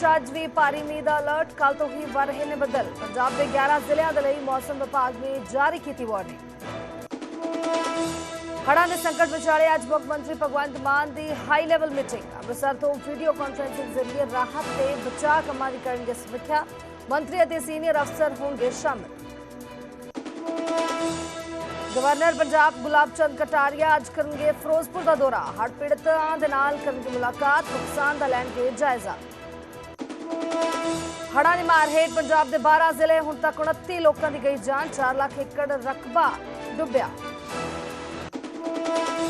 ਵਿੱਚ ਅੱਜ ਵੀ ਭਾਰੀ ਮੀਂਹ ਦਾ ਅਲਰਟ ਕੱਲ ਤੋਂ ਹੀ ਵਰ ਰਹੇ ਨੇ ਬੱਦਲ। ਪੰਜਾਬ ਦੇ 11 ਜ਼ਿਲ੍ਹਿਆਂ ਦੇ ਲਈ ਮੌਸਮ ਵਿਭਾਗ ਨੇ ਜਾਰੀ ਕੀਤੀ ਵਾਰਨਿੰਗ ਹੜ੍ਹਾਂ ਦੇ ਸੰਕਟ ਵਿਚਾਲੇ ਅੱਜ ਮੁੱਖ ਮੰਤਰੀ ਭਗਵੰਤ ਮਾਨ ਦੀ ਹਾਈ ਲੈਵਲ ਮੀਟਿੰਗ ਅੰਮ੍ਰਿਤਸਰ ਤੋਂ ਵੀਡੀਓ ਕਾਨਫਰੰਸਿੰਗ ਜ਼ਰੀਏ ਰਾਹਤ ਤੇ ਬਚਾਅ ਕੰਮਾਂ ਦੀ ਕਰਨਗੇ ਸਮੀਖਿਆ। ਮੰਤਰੀ ਅਤੇ ਸੀਨੀਅਰ ਅਫਸਰ ਹੋਣਗੇ ਸ਼ਾਮਿਲ। ਗਵਰਨਰ ਪੰਜਾਬ ਗੁਲਾਬ ਚੰਦ ਕਟਾਰੀਆ ਅੱਜ ਕਰਨਗੇ ਫਿਰੋਜ਼ਪੁਰ ਦਾ ਦੌਰਾ। ਹੜ੍ਹ ਪੀੜਤਾਂ ਦੇ ਨਾਲ ਕਰਨਗੇ ਮੁਲਾਕਾਤ। ਨੁਕਸਾਨ ਦਾ ਲੈਣਗੇ ਜਾਇਜ਼ਾ। ਹੜਾਂ ਦੀ ਮਾਰ ਹੇਠ ਪੰਜਾਬ ਦੇ 12 ਜ਼ਿਲ੍ਹੇ ਹੁਣ ਤੱਕ 29 ਲੋਕਾਂ ਦੀ ਗਈ ਜਾਨ 4 ਲੱਖ ਏਕੜ ਰਕਬਾ ਡੁੱਬਿਆ।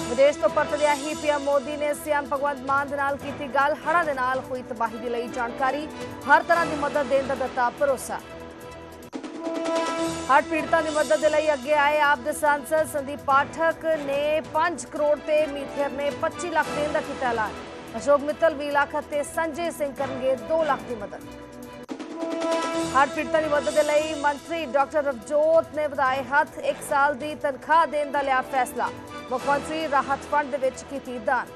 ਵਿਦੇਸ਼ ਤੋਂ ਪਰਤਿਆ ਹੀ ਪੀਐਮ ਮੋਦੀ ਨੇ ਸੀਐਮ ਭਗਵੰਤ ਮਾਨ ਦੇ ਨਾਲ ਕੀਤੀ ਗੱਲ, ਹੜ੍ਹਾਂ ਦੇ ਨਾਲ ਹੋਈ ਤਬਾਹੀ ਦੇ ਲਈ ਜਾਣਕਾਰੀ, ਹਰ ਤਰ੍ਹਾਂ ਦੀ ਮਦਦ ਦੇਣ ਦਾ ਦਿੱਤਾ ਭਰੋਸਾ। ਹੜ ਪੀੜਤਾਂ ਦੀ ਮਦਦ ਦੇ ਲਈ ਅੱਗੇ ਆਏ ਆਪ ਦੇ ਸਾਂਸਦ ਸੰਦੀਪ ਪਾਠਕ ਨੇ 5 ਕਰੋੜ ਤੇ ਮੀਥੇਰ ਨੇ 25 ਲੱਖ ਦੇਣ ਦਾ ਕੀਤਾ ਐਲਾਨ। ਅਸ਼ੋਕ ਮਿੱਤਲ 20 ਲੱਖ ਅਤੇ ਸੰਜੇ ਸਿੰਘ ਕਰਨਗੇ 2 ਲੱਖ ਦੀ ਮਦਦ। ਹੜ੍ਹ ਪੀੜਤਾਂ ਦੀ ਮਦਦ ਦੇ ਲਈ ਮੰਤਰੀ ਡਾਕਟਰ ਰਵਜੋਤ ਨੇ ਵਧਾਏ ਹੱਥ। 1 ਸਾਲ ਦੀ ਤਨਖਾਹ ਦੇਣ ਦਾ ਲਿਆ ਫੈਸਲਾ। ਮੁੱਖ ਮੰਤਰੀ ਰਾਹਤ ਫੰਡ ਦੇ ਵਿੱਚ ਕੀਤੀ ਦਾਨ।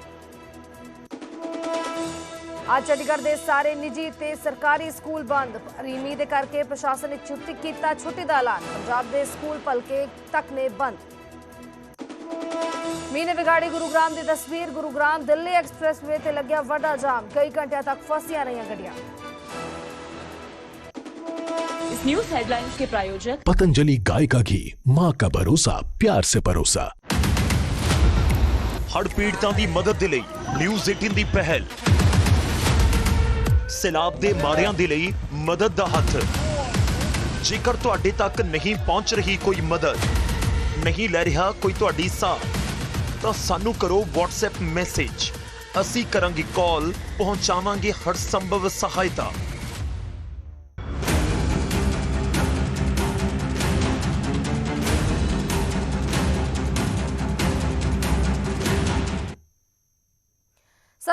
ਅੱਜ ਚੰਡੀਗੜ੍ਹ ਦੇ ਸਾਰੇ ਨਿੱਜੀ ਤੇ ਸਰਕਾਰੀ ਸਕੂਲ ਬੰਦ। ਰੀਮੀ ਦੇ ਕਰਕੇ ਪ੍ਰਸ਼ਾਸਨ ਨੇ ਛੁੱਟੀ ਕੀਤਾ ਛੁੱਟੀ ਦਾ ਐਲਾਨ। ਪੰਜਾਬ ਦੇ ਸਕੂਲ ਭਲਕੇ ਤੱਕ ਨੇ ਬੰਦ। ਮੀਂਹ ਨੇ ਵਿਗਾੜੀ ਗੁਰੂਗ੍ਰਾਮ ਦੀ ਤਸਵੀਰ ਗੁਰੂਗ੍ਰਾਮ ਦਿੱਲੀ ਐਕਸਪ੍ਰੈਸਵੇ ਤੇ ਲੱਗਿਆ ਵੱਡਾ ਜਾਮ ਕਈ ਘੰਟਿਆਂ ਤੱਕ ਫਸੀਆਂ ਰਹੀਆਂ ਗੱਡੀਆਂ इस न्यूज हेडलाइंस के प्रायोजक पतंजलि गाय का घी माँ का भरोसा प्यार से परोसा ਹੜ੍ਹ ਪੀੜਤਾਂ ਦੀ ਮਦਦ ਦੇ ਲਈ ਨਿਊਜ਼ 18 ਦੀ ਪਹਿਲ ਸੈਲਾਬ ਦੇ ਮਾਰਿਆਂ ਦੇ ਲਈ ਮਦਦ ਦਾ ਹੱਥ ਜੇਕਰ ਤੁਹਾਡੇ ਤੱਕ ਨਹੀਂ ਪਹੁੰਚ ਰਹੀ ਕੋਈ ਮਦਦ ਨਹੀਂ ਲੈ ਰਿਹਾ ਕੋਈ ਤੁਹਾਡੀ ਸਾਹ, ਤਾਂ ਸਾਨੂੰ ਕਰੋ WhatsApp ਮੈਸੇਜ ਅਸੀਂ ਕਰਾਂਗੇ ਕਾਲ ਪਹੁੰਚਾਵਾਂਗੇ ਹਰ ਸੰਭਵ ਸਹਾਇਤਾ।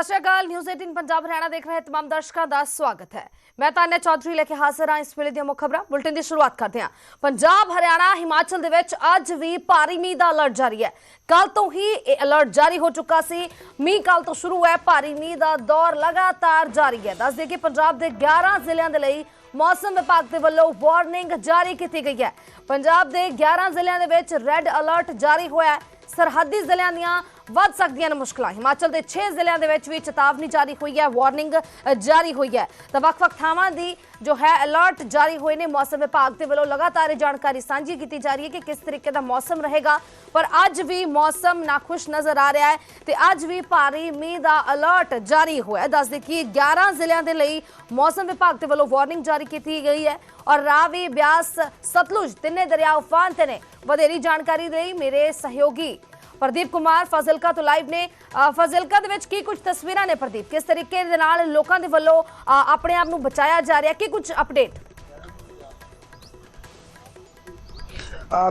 ਸਤਿ ਸ਼੍ਰੀ ਅਕਾਲ ਨਿਊਜ਼ 18 ਪੰਜਾਬ ਹਰਿਆਣਾ ਦੇਖ ਰਹੇ ਤਮਾਮ ਦਰਸ਼ਕਾਂ ਦਾ ਸਵਾਗਤ ਹੈ। ਮੈਂ ਤਾਨਿਆ ਚੌਧਰੀ ਲੈ ਕੇ ਹਾਜ਼ਰ ਹਾਂ ਇਸ ਵੇਲੇ ਦੀਆਂ ਮੁੱਖ ਖਬਰਾਂ। ਬੁਲਟਨ ਦੀ ਸ਼ੁਰੂਆਤ ਕਰਦੇ ਹਾਂ। ਪੰਜਾਬ, ਹਰਿਆਣਾ, ਹਿਮਾਚਲ ਦੇ ਵਿੱਚ ਅੱਜ ਵੀ ਭਾਰੀ ਮੀਂਹ ਦਾ ਅਲਰਟ ਜਾਰੀ ਹੈ। ਕੱਲ ਤੋਂ ਹੀ ਇਹ ਅਲਰਟ ਜਾਰੀ ਹੋ ਚੁੱਕਾ ਸੀ। ਮੀਂਹ ਕੱਲ ਤੋਂ ਸ਼ੁਰੂ ਹੈ। ਭਾਰੀ ਮੀਂਹ ਦਾ ਦੌਰ ਲਗਾਤਾਰ ਜਾਰੀ ਹੈ। ਦੱਸ ਦਈਏ ਕਿ ਪੰਜਾਬ ਦੇ 11 ਜ਼ਿਲ੍ਹਿਆਂ ਦੇ ਲਈ ਮੌਸਮ ਵਿਭਾਗ ਦੇ ਵੱਲੋਂ ਵਾਰਨਿੰਗ ਜਾਰੀ ਕੀਤੀ ਗਈ ਹੈ। ਪੰਜਾਬ ਦੇ 11 ਜ਼ਿਲ੍ਹਿਆਂ ਦੇ ਵਿੱਚ ਰੈੱਡ ਅਲਰਟ ਜਾਰੀ ਹੋਇਆ ਹੈ। ਸਰਹੱਦੀ ਜ਼ਿਲ੍ਹਿਆਂ ਦੀਆਂ ਵੱਧ ਸਕਦੀਆਂ ਨੇ ਮੁਸ਼ਕਲਾਂ। ਹਿਮਾਚਲ ਦੇ 6 ਜ਼ਿਲ੍ਹਿਆਂ ਦੇ ਵਿੱਚ ਵੀ ਚੇਤਾਵਨੀ ਜਾਰੀ ਹੋਈ ਹੈ ਵਾਰਨਿੰਗ ਜਾਰੀ ਹੋਈ ਹੈ। ਤਾਂ ਵੱਖ-ਵੱਖ ਥਾਵਾਂ ਦੀ ਜੋ ਹੈ ਅਲਰਟ ਜਾਰੀ ਹੋਏ ਨੇ, ਮੌਸਮ ਵਿਭਾਗ ਦੇ ਵੱਲੋਂ ਲਗਾਤਾਰ ਇਹ ਜਾਣਕਾਰੀ ਸਾਂਝੀ ਕੀਤੀ ਜਾ ਰਹੀ ਹੈ ਕਿ ਕਿਸ ਤਰੀਕੇ ਦਾ ਮੌਸਮ ਰਹੇਗਾ। ਪਰ ਅੱਜ ਵੀ ਮੌਸਮ ਨਾਖੁਸ਼ ਨਜ਼ਰ ਆ ਰਿਹਾ ਹੈ ਤੇ ਅੱਜ ਵੀ ਭਾਰੀ ਮੀਂਹ ਦਾ ਅਲਰਟ ਜਾਰੀ ਹੋਇਆ ਦੱਸ ਦੇ ਕਿ 11 ਜ਼ਿਲ੍ਹਿਆਂ ਦੇ ਲਈ ਮੌਸਮ ਵਿਭਾਗ ਦੇ ਵੱਲੋਂ ਵਾਰਨਿੰਗ ਜਾਰੀ ਕੀਤੀ ਗਈ ਹੈ ਔਰ ਰਾਵੀ, ਬਿਆਸ, ਸਤਲੁਜ ਤਿੰਨੇ ਦਰਿਆ ਉਫਾਨ ਤੇ ਨੇ। ਵਧੇਰੀ ਜਾਣਕਾਰੀ ਲਈ ਮੇਰੇ ਸਹਿਯੋਗੀ ਪ੍ਰਦੀਪ ਕੁਮਾਰ ਫਾਜ਼ਿਲਕਾ ਤੋਂ ਲਾਈਵ ਨੇ। ਅ, ਫਾਜ਼ਿਲਕਾ ਦੇ ਵਿੱਚ ਕੀ ਕੁਝ ਤਸਵੀਰਾਂ ਨੇ ਪ੍ਰਦੀਪ? ਕਿਸ ਤਰੀਕੇ ਦੇ ਨਾਲ ਲੋਕਾਂ ਦੇ ਵੱਲੋਂ ਆਪਣੇ ਆਪ ਨੂੰ ਬਚਾਇਆ ਜਾ ਰਿਹਾ? ਕੀ ਕੁਝ ਅਪਡੇਟ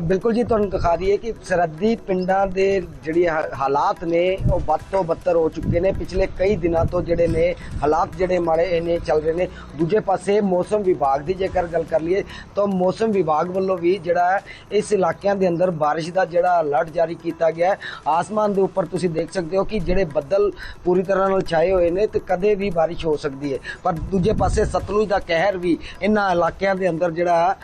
ਬਿਲਕੁਲ ਜੀ, ਤੁਹਾਨੂੰ ਦਿਖਾ ਦਈਏ ਕਿ ਸਰਹੱਦੀ ਪਿੰਡਾਂ ਦੇ ਜਿਹੜੀ ਹਾ- ਹਾਲਾਤ ਨੇ, ਉਹ ਵੱਧ ਤੋਂ ਬੱਤਰ ਹੋ ਚੁੱਕੇ ਨੇ। ਪਿਛਲੇ ਕਈ ਦਿਨਾਂ ਤੋਂ ਜਿਹੜੇ ਨੇ, ਹਾਲਾਤ ਜਿਹੜੇ ਮਾੜੇ ਇਹ ਨੇ, ਚੱਲ ਰਹੇ ਨੇ। ਦੂਜੇ ਪਾਸੇ ਮੌਸਮ ਵਿਭਾਗ ਦੀ ਜੇਕਰ ਗੱਲ ਕਰ ਲਈਏ, ਤਾਂ ਮੌਸਮ ਵਿਭਾਗ ਵੱਲੋਂ ਵੀ ਜਿਹੜਾ ਇਸ ਇਲਾਕਿਆਂ ਦੇ ਅੰਦਰ ਬਾਰਿਸ਼ ਦਾ ਜਿਹੜਾ ਅਲਰਟ ਜਾਰੀ ਕੀਤਾ ਗਿਆ ਆਸਮਾਨ ਦੇ ਉੱਪਰ ਤੁਸੀਂ ਦੇਖ ਸਕਦੇ ਹੋ ਕਿ ਜਿਹੜੇ ਬੱਦਲ ਪੂਰੀ ਤਰ੍ਹਾਂ ਨਾਲ ਛਾਏ ਹੋਏ ਨੇ ਤੇ ਕਦੇ ਵੀ ਬਾਰਿਸ਼ ਹੋ ਸਕਦੀ ਹੈ। ਪਰ ਦੂਜੇ ਪਾਸੇ ਸਤਲੁਜ ਦਾ ਕਹਿਰ ਵੀ ਇਹਨਾਂ ਇਲਾਕਿਆਂ ਦੇ ਅੰਦਰ ਜਿਹੜਾ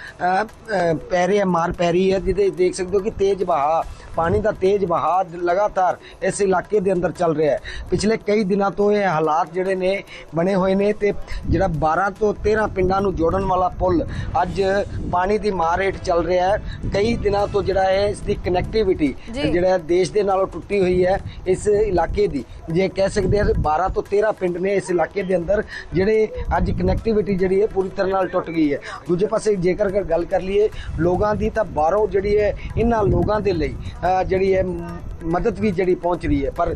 ਪੈ ਰਿਹਾ, ਮਾਰ ਪੈ ਰਹੀ ਹੈ ਜਿਹਦੇ ਦੇਖ ਸਕਦੇ ਹੋ ਕਿ ਤੇਜ਼ ਵਹਾਅ ਪਾਣੀ ਦਾ ਤੇਜ਼ ਵਹਾਅ ਲਗਾਤਾਰ ਇਸ ਇਲਾਕੇ ਦੇ ਅੰਦਰ ਚੱਲ ਰਿਹਾ ਹੈ। ਪਿਛਲੇ ਕਈ ਦਿਨਾਂ ਤੋਂ ਇਹ ਹਾਲਾਤ ਜਿਹੜੇ ਨੇ ਬਣੇ ਹੋਏ ਨੇ ਤੇ ਜਿਹੜਾ 12 ਤੋਂ 13 ਪਿੰਡਾਂ ਨੂੰ ਜੋੜਨ ਵਾਲਾ ਪੁਲ ਅੱਜ ਪਾਣੀ ਦੀ ਮਾਰ ਹੇਠ ਚੱਲ ਰਿਹਾ ਹੈ। ਕਈ ਦਿਨਾਂ ਤੋਂ ਜਿਹੜਾ ਹੈ ਇਸ ਦੀ ਕਨੈਕਟੀਵਿਟੀ। ਜਿਹੜਾ ਦੇਸ਼ ਦੇ ਨਾਲੋਂ ਟੁੱਟੀ ਹੋਈ ਹੈ ਇਸ ਇਲਾਕੇ ਦੀ। ਜੇ ਕਹਿ ਸਕਦੇ ਹਾਂ 12 ਤੋਂ 13 ਪਿੰਡ ਨੇ ਇਸ ਇਲਾਕੇ ਦੇ ਅੰਦਰ ਜਿਹੜੇ ਅੱਜ ਕਨੈਕਟੀਵਿਟੀ ਜਿਹੜੀ ਹੈ ਪੂਰੀ ਤਰ੍ਹਾਂ ਨਾਲ ਟੁੱਟ ਗਈ ਹੈ। ਦੂਜੇ ਪਾਸੇ ਜੇਕਰ ਗੱਲ ਕਰ ਲਈਏ ਲੋਕਾਂ ਦੀ ਤਾਂ ਬਾਹਰੋਂ ਜਿਹੜੀ ਹੈ ਇਹਨਾਂ ਲੋਕਾਂ ਦੇ ਲਈ ਜਿਹੜੀ ਹੈ ਮਦਦ ਵੀ ਜਿਹੜੀ ਪਹੁੰਚ ਰਹੀ ਹੈ। ਪਰ